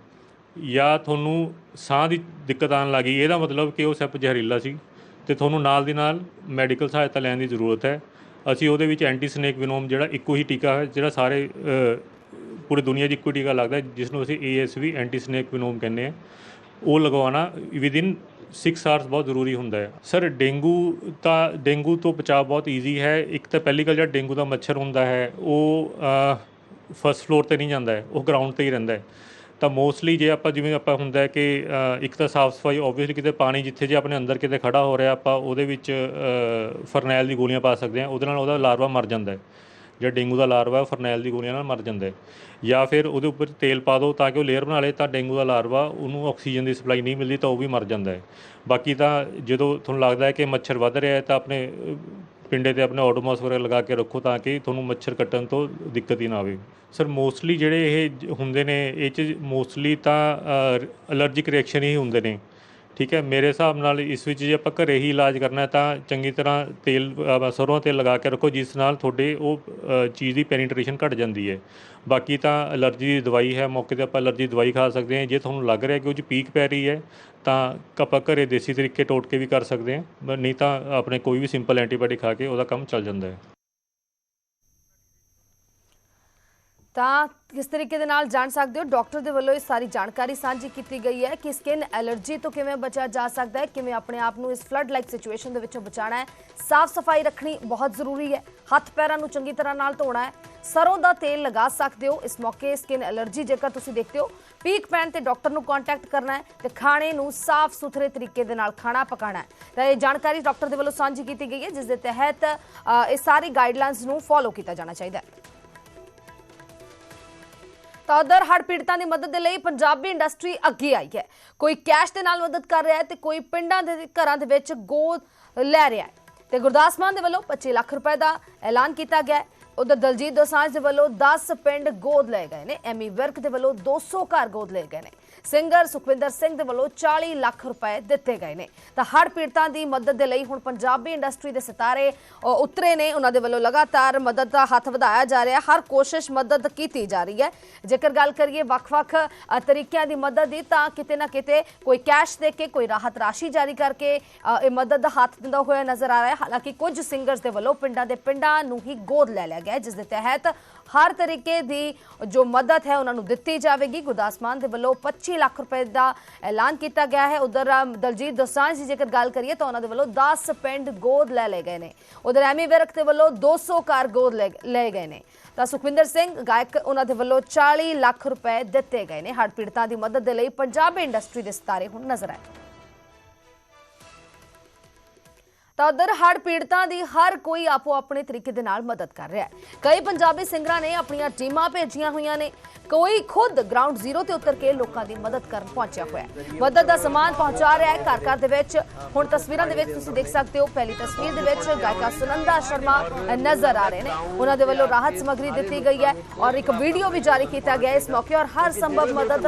ਜਾਂ ਤੁਹਾਨੂੰ ਸਾਹ ਦੀ ਦਿੱਕਤ ਆਉਣ ਲੱਗੀ ਇਹਦਾ ਮਤਲਬ ਕਿ ਉਹ ਸੱਪ ਜ਼ਹਿਰੀਲਾ ਸੀ ਤੇ ਤੁਹਾਨੂੰ ਨਾਲ ਦੀ ਨਾਲ ਮੈਡੀਕਲ ਸਹਾਇਤਾ ਲੈਣ ਦੀ ਜ਼ਰੂਰਤ ਹੈ। ਅਸੀਂ ਉਹਦੇ ਵਿੱਚ ਐਂਟੀ ਸਨੇਕ ਵਿਨੋਮ ਜਿਹੜਾ ਇੱਕੋ ਹੀ ਟੀਕਾ ਹੈ, ਜਿਹੜਾ ਸਾਰੇ ਪੂਰੀ ਦੁਨੀਆ 'ਚ ਇੱਕੋ ਹੀ ਟੀਕਾ ਲੱਗਦਾ ਜਿਸ ਨੂੰ ਅਸੀਂ ਏਐਸਵੀ ਐਂਟੀ ਸਨੇਕ ਵਿਨੋਮ ਕਹਿੰਦੇ ਹਾਂ। ਉਹ ਲਗਵਾਉਣਾ ਵਿਦਿਨ 6 ਆਵਰਸ ਬਹੁਤ ਜ਼ਰੂਰੀ ਹੁੰਦਾ ਹੈ। ਸਰ ਡੇਂਗੂ ਤਾਂ, ਡੇਂਗੂ ਤੋਂ ਬਚਾਅ ਬਹੁਤ ਈਜ਼ੀ ਹੈ। ਇੱਕ ਤਾਂ ਪਹਿਲੀ ਗੱਲ ਜਿਹੜਾ ਡੇਂਗੂ ਦਾ ਮੱਛਰ ਹੁੰਦਾ ਹੈ, ਉਹ ਫਸਟ ਫਲੋਰ ਤੇ ਨਹੀਂ ਜਾਂਦਾ ਹੈ, ਉਹ ਗਰਾਊਂਡ ਤੇ ਹੀ ਰਹਿੰਦਾ ਹੈ। ਤਾਂ ਮੋਸਟਲੀ ਜੇ ਆਪਾਂ ਜਿਵੇਂ ਆਪਾਂ ਹੁੰਦਾ ਹੈ ਕਿ ਇੱਕ ਤਾਂ ਸਾਫ਼ ਸਫ਼ਾਈ ਆਬਵੀਅਸਲੀ ਕਿਤੇ ਪਾਣੀ ਜਿੱਥੇ ਜੇ ਆਪਣੇ ਅੰਦਰ ਕਿਤੇ ਖੜਾ ਹੋ ਰਿਹਾ, ਆਪਾਂ ਉਹਦੇ ਵਿੱਚ ਫਰਨੈਲ ਦੀ ਗੋਲੀਆਂ ਪਾ ਸਕਦੇ ਹਾਂ, ਉਹਦੇ ਨਾਲ ਉਹਦਾ ਲਾਰਵਾ ਮਰ ਜਾਂਦਾ ਹੈ। ਜਿਹੜਾ ਡੇਂਗੂ ਦਾ ਲਾਰਵਾ ਹੈ, ਉਹ ਫਰਨੈਲ ਦੀ ਗੋਲੀਆਂ ਨਾਲ ਮਰ ਜਾਂਦਾ। ਹੈ ਜਾਂ ਫਿਰ ਉਹਦੇ ਉੱਪਰ ਤੇਲ ਪਾ ਦਿਓ ਤਾਂ ਕਿ ਉਹ ਲੇਅਰ ਬਣਾ ਲੇ ਤਾਂ ਡੇਂਗੂ ਦਾ ਲਾਰਵਾ ਉਹਨੂੰ ਆਕਸੀਜਨ ਦੀ ਸਪਲਾਈ ਨਹੀਂ ਮਿਲਦੀ ਤਾਂ ਉਹ ਵੀ ਮਰ ਜਾਂਦਾ ਹੈ। ਬਾਕੀ ਤਾਂ ਜਦੋਂ ਤੁਹਾਨੂੰ ਲੱਗਦਾ ਹੈ ਕਿ ਮੱਛਰ ਵੱਧ ਰਿਹਾ ਹੈ ਤਾਂ ਆਪਣੇ ਪਿੰਡੇ ਤੇ ਆਪਣੇ ਆਟੋਮੋਸ ਵਗੈਰਾ ਲਗਾ ਕੇ ਰੱਖੋ ਤਾਂ ਕਿ ਤੁਹਾਨੂੰ ਮੱਛਰ ਕੱਟਣ ਤੋਂ ਦਿੱਕਤ ਹੀ ਨਾ ਆਵੇ। ਸਰ ਮੋਸਟਲੀ ਜਿਹੜੇ ਇਹ ਹੁੰਦੇ ਨੇ ਇਹ ਚ ਮੋਸਟਲੀ ਤਾਂ ਅਲਰਜੀਕ ਰਿਐਕਸ਼ਨ ਹੀ ਹੁੰਦੇ ਨੇ। ਠੀਕ ਹੈ ਮੇਰੇ ਹਿਸਾਬ ਨਾਲ ਇਸ ਵਿੱਚ ਜੇ ਆਪਾਂ ਘਰੇ ਹੀ ਇਲਾਜ ਕਰਨਾ ਹੈ ਤਾਂ ਚੰਗੀ ਤਰ੍ਹਾਂ ਤੇਲ ਅ, ਸਰੋਂ ਦਾ ਤੇਲ ਲਗਾ ਕੇ ਰੱਖੋ ਜਿਸ ਨਾਲ ਤੁਹਾਡੇ ਉਹ ਚੀਜ਼ ਦੀ ਪੈਨੀਟ੍ਰੇਸ਼ਨ ਘਟ ਜਾਂਦੀ ਹੈ। ਬਾਕੀ ਤਾਂ ਅਲਰਜੀ ਦੀ ਦਵਾਈ ਹੈ ਮੌਕੇ ਤੇ ਆਪਾਂ ਅਲਰਜੀ ਦਵਾਈ ਖਾ ਸਕਦੇ ਹਾਂ। ਜੇ ਤੁਹਾਨੂੰ ਲੱਗ ਰਿਹਾ ਕਿ ਉਹ 'ਚ ਪੀਕ ਪੈ ਰਹੀ ਹੈ ਤਾਂ ਆਪਾਂ ਘਰੇ ਦੇਸੀ ਤਰੀਕੇ ਟੋਟਕੇ ਵੀ ਕਰ ਸਕਦੇ ਹਾਂ। ਨਹੀਂ ਤਾਂ ਆਪਣੇ ਕੋਈ ਵੀ ਸਿੰਪਲ ਐਂਟੀਬਾਇਓਟਿਕ ਖਾ ਕੇ ਉਹਦਾ ਕੰਮ ਚੱਲ ਜਾਂਦਾ ਹੈ। ਤਾਂ ਕਿਸ ਤਰੀਕੇ ਦੇ ਨਾਲ ਜਾਣ ਸਕਦੇ ਹੋ? ਡਾਕਟਰ ਦੇ ਵੱਲੋਂ ਇਹ ਸਾਰੀ ਜਾਣਕਾਰੀ ਸਾਂਝੀ ਕੀਤੀ ਗਈ ਹੈ ਕਿ ਸਕਿਨ ਐਲਰਜੀ ਤੋਂ ਕਿਵੇਂ ਬਚਿਆ ਜਾ ਸਕਦਾ ਹੈ, ਕਿਵੇਂ ਆਪਣੇ ਆਪ ਨੂੰ ਇਸ ਫਲੱਡ ਲਾਈਕ ਸਿਚੁਏਸ਼ਨ ਦੇ ਵਿੱਚੋਂ ਬਚਾਉਣਾ ਹੈ। ਸਾਫ਼ ਸਫ਼ਾਈ ਰੱਖਣੀ ਬਹੁਤ ਜ਼ਰੂਰੀ ਹੈ। ਹੱਥ ਪੈਰਾਂ ਨੂੰ ਚੰਗੀ ਤਰ੍ਹਾਂ ਨਾਲ ਧੋਣਾ ਹੈ। ਸਰੋਂ ਦਾ ਤੇਲ ਲਗਾ ਸਕਦੇ ਹੋ। ਇਸ ਮੌਕੇ ਸਕਿਨ ਐਲਰਜੀ ਜੇਕਰ ਤੁਸੀਂ ਦੇਖਦੇ ਹੋ ਪੀਕ ਪੈਣ ਤੇ ਡਾਕਟਰ ਨੂੰ ਕੰਟੈਕਟ ਕਰਨਾ ਹੈ ਤੇ ਖਾਣੇ ਨੂੰ ਸਾਫ਼ ਸੁਥਰੇ ਤਰੀਕੇ ਦੇ ਨਾਲ ਖਾਣਾ ਪਕਾਣਾ ਹੈ। ਤਾਂ ਇਹ ਜਾਣਕਾਰੀ ਡਾਕਟਰ ਦੇ ਵੱਲੋਂ ਸਾਂਝੀ ਕੀਤੀ ਗਈ ਹੈ, ਜਿਸ ਦੇ ਤਹਿਤ ਇਹ ਸਾਰੀ ਗਾਈਡਲਾਈਨਸ ਨੂੰ ਫੋਲੋ ਕੀਤਾ ਜਾਣਾ ਚਾਹੀਦਾ ਹੈ। ਤਾਂ ਉਧਰ ਹੜ੍ਹ ਪੀੜਤਾਂ ਦੀ ਮਦਦ ਦੇ ਲਈ ਪੰਜਾਬੀ ਇੰਡਸਟਰੀ ਅੱਗੇ ਆਈ ਹੈ। ਕੋਈ ਕੈਸ਼ ਦੇ ਨਾਲ ਮਦਦ ਕਰ ਰਿਹਾ ਹੈ ਤੇ ਕੋਈ ਪਿੰਡਾਂ ਦੇ ਘਰਾਂ ਦੇ ਵਿੱਚ ਗੋਦ ਲੈ ਰਿਹਾ ਹੈ। ਤੇ ਗੁਰਦਾਸ ਮਾਨ ਦੇ ਵੱਲੋਂ 25 ਲੱਖ ਰੁਪਏ ਦਾ ਐਲਾਨ ਕੀਤਾ ਗਿਆ ਹੈ। ਉਧਰ ਦਲਜੀਤ ਦੋਸਾਂਝ ਦੇ ਵੱਲੋਂ 10 ਪਿੰਡ ਗੋਦ ਲਏ ਗਏ ਨੇ। ਐਮੀ ਵਿਰਕ ਦੇ ਵੱਲੋਂ 200 ਘਰ ਗੋਦ ਲਏ ਗਏ ਨੇ। ਸਿੰਗਰ ਸੁਖਵਿੰਦਰ ਸਿੰਘ ਦੇ ਵੱਲੋਂ 40 ਲੱਖ ਰੁਪਏ ਦਿੱਤੇ ਗਏ ਨੇ। ਤਾਂ ਹੜ੍ਹ ਪੀੜਤਾਂ ਦੀ ਮਦਦ ਦੇ ਲਈ ਹੁਣ ਪੰਜਾਬੀ ਇੰਡਸਟਰੀ ਦੇ ਸਿਤਾਰੇ ਉਤਰੇ ਨੇ। ਉਹਨਾਂ ਦੇ ਵੱਲੋਂ ਲਗਾਤਾਰ ਮਦਦ ਦਾ ਹੱਥ ਵਧਾਇਆ ਜਾ ਰਿਹਾ। ਹਰ ਕੋਸ਼ਿਸ਼ ਮਦਦ ਕੀਤੀ ਜਾ ਰਹੀ ਹੈ। ਜੇਕਰ ਗੱਲ ਕਰੀਏ ਵੱਖ-ਵੱਖ ਤਰੀਕਿਆਂ ਦੀ ਮਦਦ ਦੀ, ਤਾਂ ਕਿਤੇ ਨਾ ਕਿਤੇ ਕੋਈ ਕੈਸ਼ ਦੇ ਕੇ, ਕੋਈ ਰਾਹਤ ਰਾਸ਼ੀ ਜਾਰੀ ਕਰਕੇ ਇਹ ਮਦਦ ਦਾ ਹੱਥ ਦਿੰਦਾ ਹੋਇਆ ਨਜ਼ਰ ਆ ਰਿਹਾ ਹੈ। ਹਾਲਾਂਕਿ ਕੁਝ ਸਿੰਗਰਸ ਦੇ ਵੱਲੋਂ ਪਿੰਡਾਂ ਦੇ ਪਿੰਡਾਂ ਨੂੰ ਹੀ ਗੋਦ ਲੈ ਲਿਆ ਗਿਆ ਜਿਸ ਦੇ ਤਹਿਤ ਹਰ ਤਰੀਕੇ ਦੀ ਜੋ ਮਦਦ ਹੈ ਉਹਨਾਂ ਨੂੰ ਦਿੱਤੀ ਜਾਵੇਗੀ। ਗੁਰਦਾਸ ਮਾਨ ਦੇ ਵੱਲੋਂ 25 ਲੱਖ ਰੁਪਏ ਦਾ ਐਲਾਨ ਕੀਤਾ ਗਿਆ ਹੈ। ਉਧਰ ਦਲਜੀਤ ਦੋਸਾਂਝ ਦੀ ਜੇਕਰ ਗੱਲ ਕਰੀਏ ਤਾਂ ਉਹਨਾਂ ਦੇ ਵੱਲੋਂ 10 ਪਿੰਡ ਗੋਦ ਲੈ ਲਏ ਗਏ ਨੇ। ਉਧਰ, ਐਮੀ ਵਿਰਕ ਦੇ ਵੱਲੋਂ 200 ਕਾਰ ਗੋਦ ਲੈ, ਲਏ ਗਏ ਨੇ। ਤਾਂ ਸੁਖਵਿੰਦਰ ਸਿੰਘ, ਗਾਇਕ, ਉਹਨਾਂ ਦੇ ਵੱਲੋਂ 40 ਲੱਖ ਰੁਪਏ ਦਿੱਤੇ ਗਏ ਨੇ। ਹੜ੍ਹ ਪੀੜਤਾਂ ਦੀ ਮਦਦ ਦੇ ਲਈ ਪੰਜਾਬੀ ਇੰਡਸਟਰੀ ਦੇ ਸਿਤਾਰੇ ਹੁਣ ਨਜ਼ਰ ਆਏ। ਤਾਂ ਉਧਰ ਹੜ੍ਹ ਪੀੜਤਾਂ ਦੀ ਹਰ ਕੋਈ ਆਪੋ ਆਪਣੇ ਤਰੀਕੇ ਦੇ ਨਾਲ ਮਦਦ ਕਰ ਰਿਹਾ ਹੈ। ਕਈ ਪੰਜਾਬੀ ਸਿੰਗਰਾਂ ਨੇ ਆਪਣੀਆਂ ਟੀਮਾਂ ਭੇਜੀਆਂ ਹੋਈਆਂ ਨੇ। ਕੋਈ ਖੁਦ ਗਰਾਊਂਡ ਜ਼ੀਰੋ ਤੇ ਉਤਰ ਕੇ ਲੋਕਾਂ ਦੀ ਮਦਦ ਕਰਨ ਪਹੁੰਚਿਆ ਹੋਇਆ ਹੈ। ਮਦਦ ਦਾ ਸਮਾਨ ਪਹੁੰਚਾ ਰਿਹਾ ਹੈ ਘਰ ਘਰ ਦੇ ਵਿੱਚ। ਹੁਣ ਤਸਵੀਰਾਂ ਦੇ ਵਿੱਚ ਤੁਸੀਂ ਦੇਖ ਸਕਦੇ ਹੋ, ਪਹਿਲੀ ਤਸਵੀਰ ਦੇ ਵਿੱਚ ਗਾਇਕਾ ਸੁਨੰਦਾ ਸ਼ਰਮਾ ਨਜ਼ਰ ਆ ਰਹੇ ਨੇ। ਉਹਨਾਂ ਦੇ ਵੱਲੋਂ ਰਾਹਤ ਸਮੱਗਰੀ ਦਿੱਤੀ ਗਈ ਹੈ ਔਰ ਇੱਕ ਵੀਡੀਓ ਵੀ ਜਾਰੀ ਕੀਤਾ ਗਿਆ ਇਸ ਮੌਕੇ ਔਰ ਹਰ ਸੰਭਵ ਮਦਦ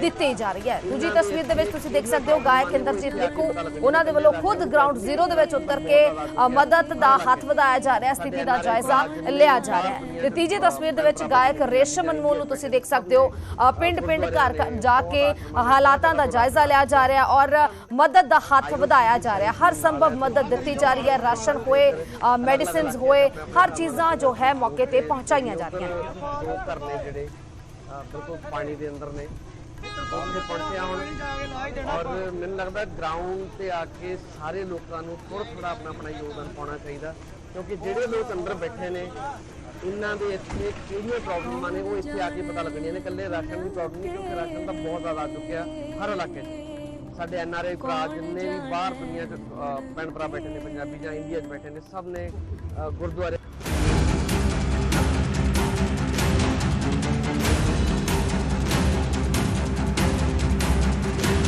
ਦਿੱਤੀ ਜਾ ਰਹੀ ਹੈ। ਦੂਜੀ ਤਸਵੀਰ ਦੇ ਵਿੱਚ ਤੁਸੀਂ ਦੇਖ ਸਕਦੇ ਹੋ, ਗਾਇਕ ਇੰਦਰਜੀਤ ਨਿੱਕੂ ਉਹਨਾਂ ਦੇ ਵੱਲੋਂ ਖੁਦ ਗਰਾਊਂਡ ਜ਼ੀਰੋ ਦੇ ਵਿੱਚ ਉਤਰ ਕੇ ਮਦਦ ਦਾ ਹੱਥ ਵਧਾਇਆ ਜਾ ਰਿਹਾ ਸਥਿਤੀ ਦਾ ਜਾਇਜ਼ਾ ਲਿਆ ਜਾ ਰਿਹਾ ਹੈ। ਤੇ ਤੀਜੀ ਤਸਵੀਰ ਦੇ ਵਿੱਚ ਗਾਇਕ ਰੇਸ਼ਮ ਅਨਮੋਲ ਨੂੰ ਤੁਸੀਂ ਦੇਖ ਸਕਦੇ ਹੋ ਪਿੰਡ ਪਿੰਡ ਘਰ ਜਾ ਕੇ ਹਾਲਾਤਾਂ ਦਾ ਜਾਇਜ਼ਾ ਲਿਆ ਜਾ ਰਿਹਾ ਔਰ ਮਦਦ ਦਾ ਹੱਥ ਵਧਾਇਆ ਜਾ ਰਿਹਾ। ਹਰ ਸੰਭਵ ਮਦਦ ਦਿੱਤੀ ਜਾ ਰਹੀ ਹੈ, ਰਾਸ਼ਨ ਹੋਏ ਮੈਡੀਸਿਨਸ ਹੋਏ, ਹਰ ਚੀਜ਼ਾਂ ਜੋ ਹੈ ਮੌਕੇ ਤੇ ਪਹੁੰਚਾਈਆਂ ਜਾ ਰਹੀਆਂ ਨੇ। ਦੋ ਜਿਹੜੇ ਬਿਲਕੁਲ ਪਾਣੀ ਦੇ ਅੰਦਰ ਨੇ। ਉੱਥੇ ਪਹੁੰਚਿਆ ਹੁਣ। ਔਰ ਮੈਨੂੰ ਲੱਗਦਾ ਗਰਾਊਂਡ ਤੇ ਆ ਕੇ ਸਾਰੇ ਲੋਕਾਂ ਨੂੰ ਥੋੜਾ ਥੋੜਾ ਆਪਣਾ ਆਪਣਾ ਯੋਗਦਾਨ ਪਾਉਣਾ ਚਾਹੀਦਾ, ਕਿਉਂਕਿ ਜਿਹੜੇ ਲੋਕ ਅੰਦਰ ਬੈਠੇ ਨੇ ਇਹਨਾਂ ਦੇ ਇੱਥੇ ਕਿਹੜੀਆਂ ਪ੍ਰੋਬਲਮਾਂ ਨੇ? ਉਹ ਇੱਥੇ ਆ ਕੇ ਪਤਾ ਲੱਗਣੀਆਂ ਨੇ ਇਕੱਲੇ ਰਾਸ਼ਨ ਦੀ ਪ੍ਰੋਬਲਮ ਨਹੀਂ ਕਿਉਂਕਿ ਰਾਸ਼ਨ ਤਾਂ ਬਹੁਤ ਜ਼ਿਆਦਾ ਆ ਚੁੱਕਿਆ ਹਰ ਇਲਾਕੇ 'ਚ। ਸਾਡੇ ਐਨ ਆਰ ਆਈ ਭਰਾ ਜਿੰਨੇ ਵੀ ਬਾਹਰ ਦੁਨੀਆ 'ਚ ਅਹ, ਭੈਣ ਭਰਾ ਬੈਠੇ ਨੇ ਪੰਜਾਬੀ ਜਾਂ ਇੰਡੀਆ 'ਚ ਬੈਠੇ ਨੇ ਸਭ ਨੇ ਅਹ, ਗੁਰਦੁਆਰੇ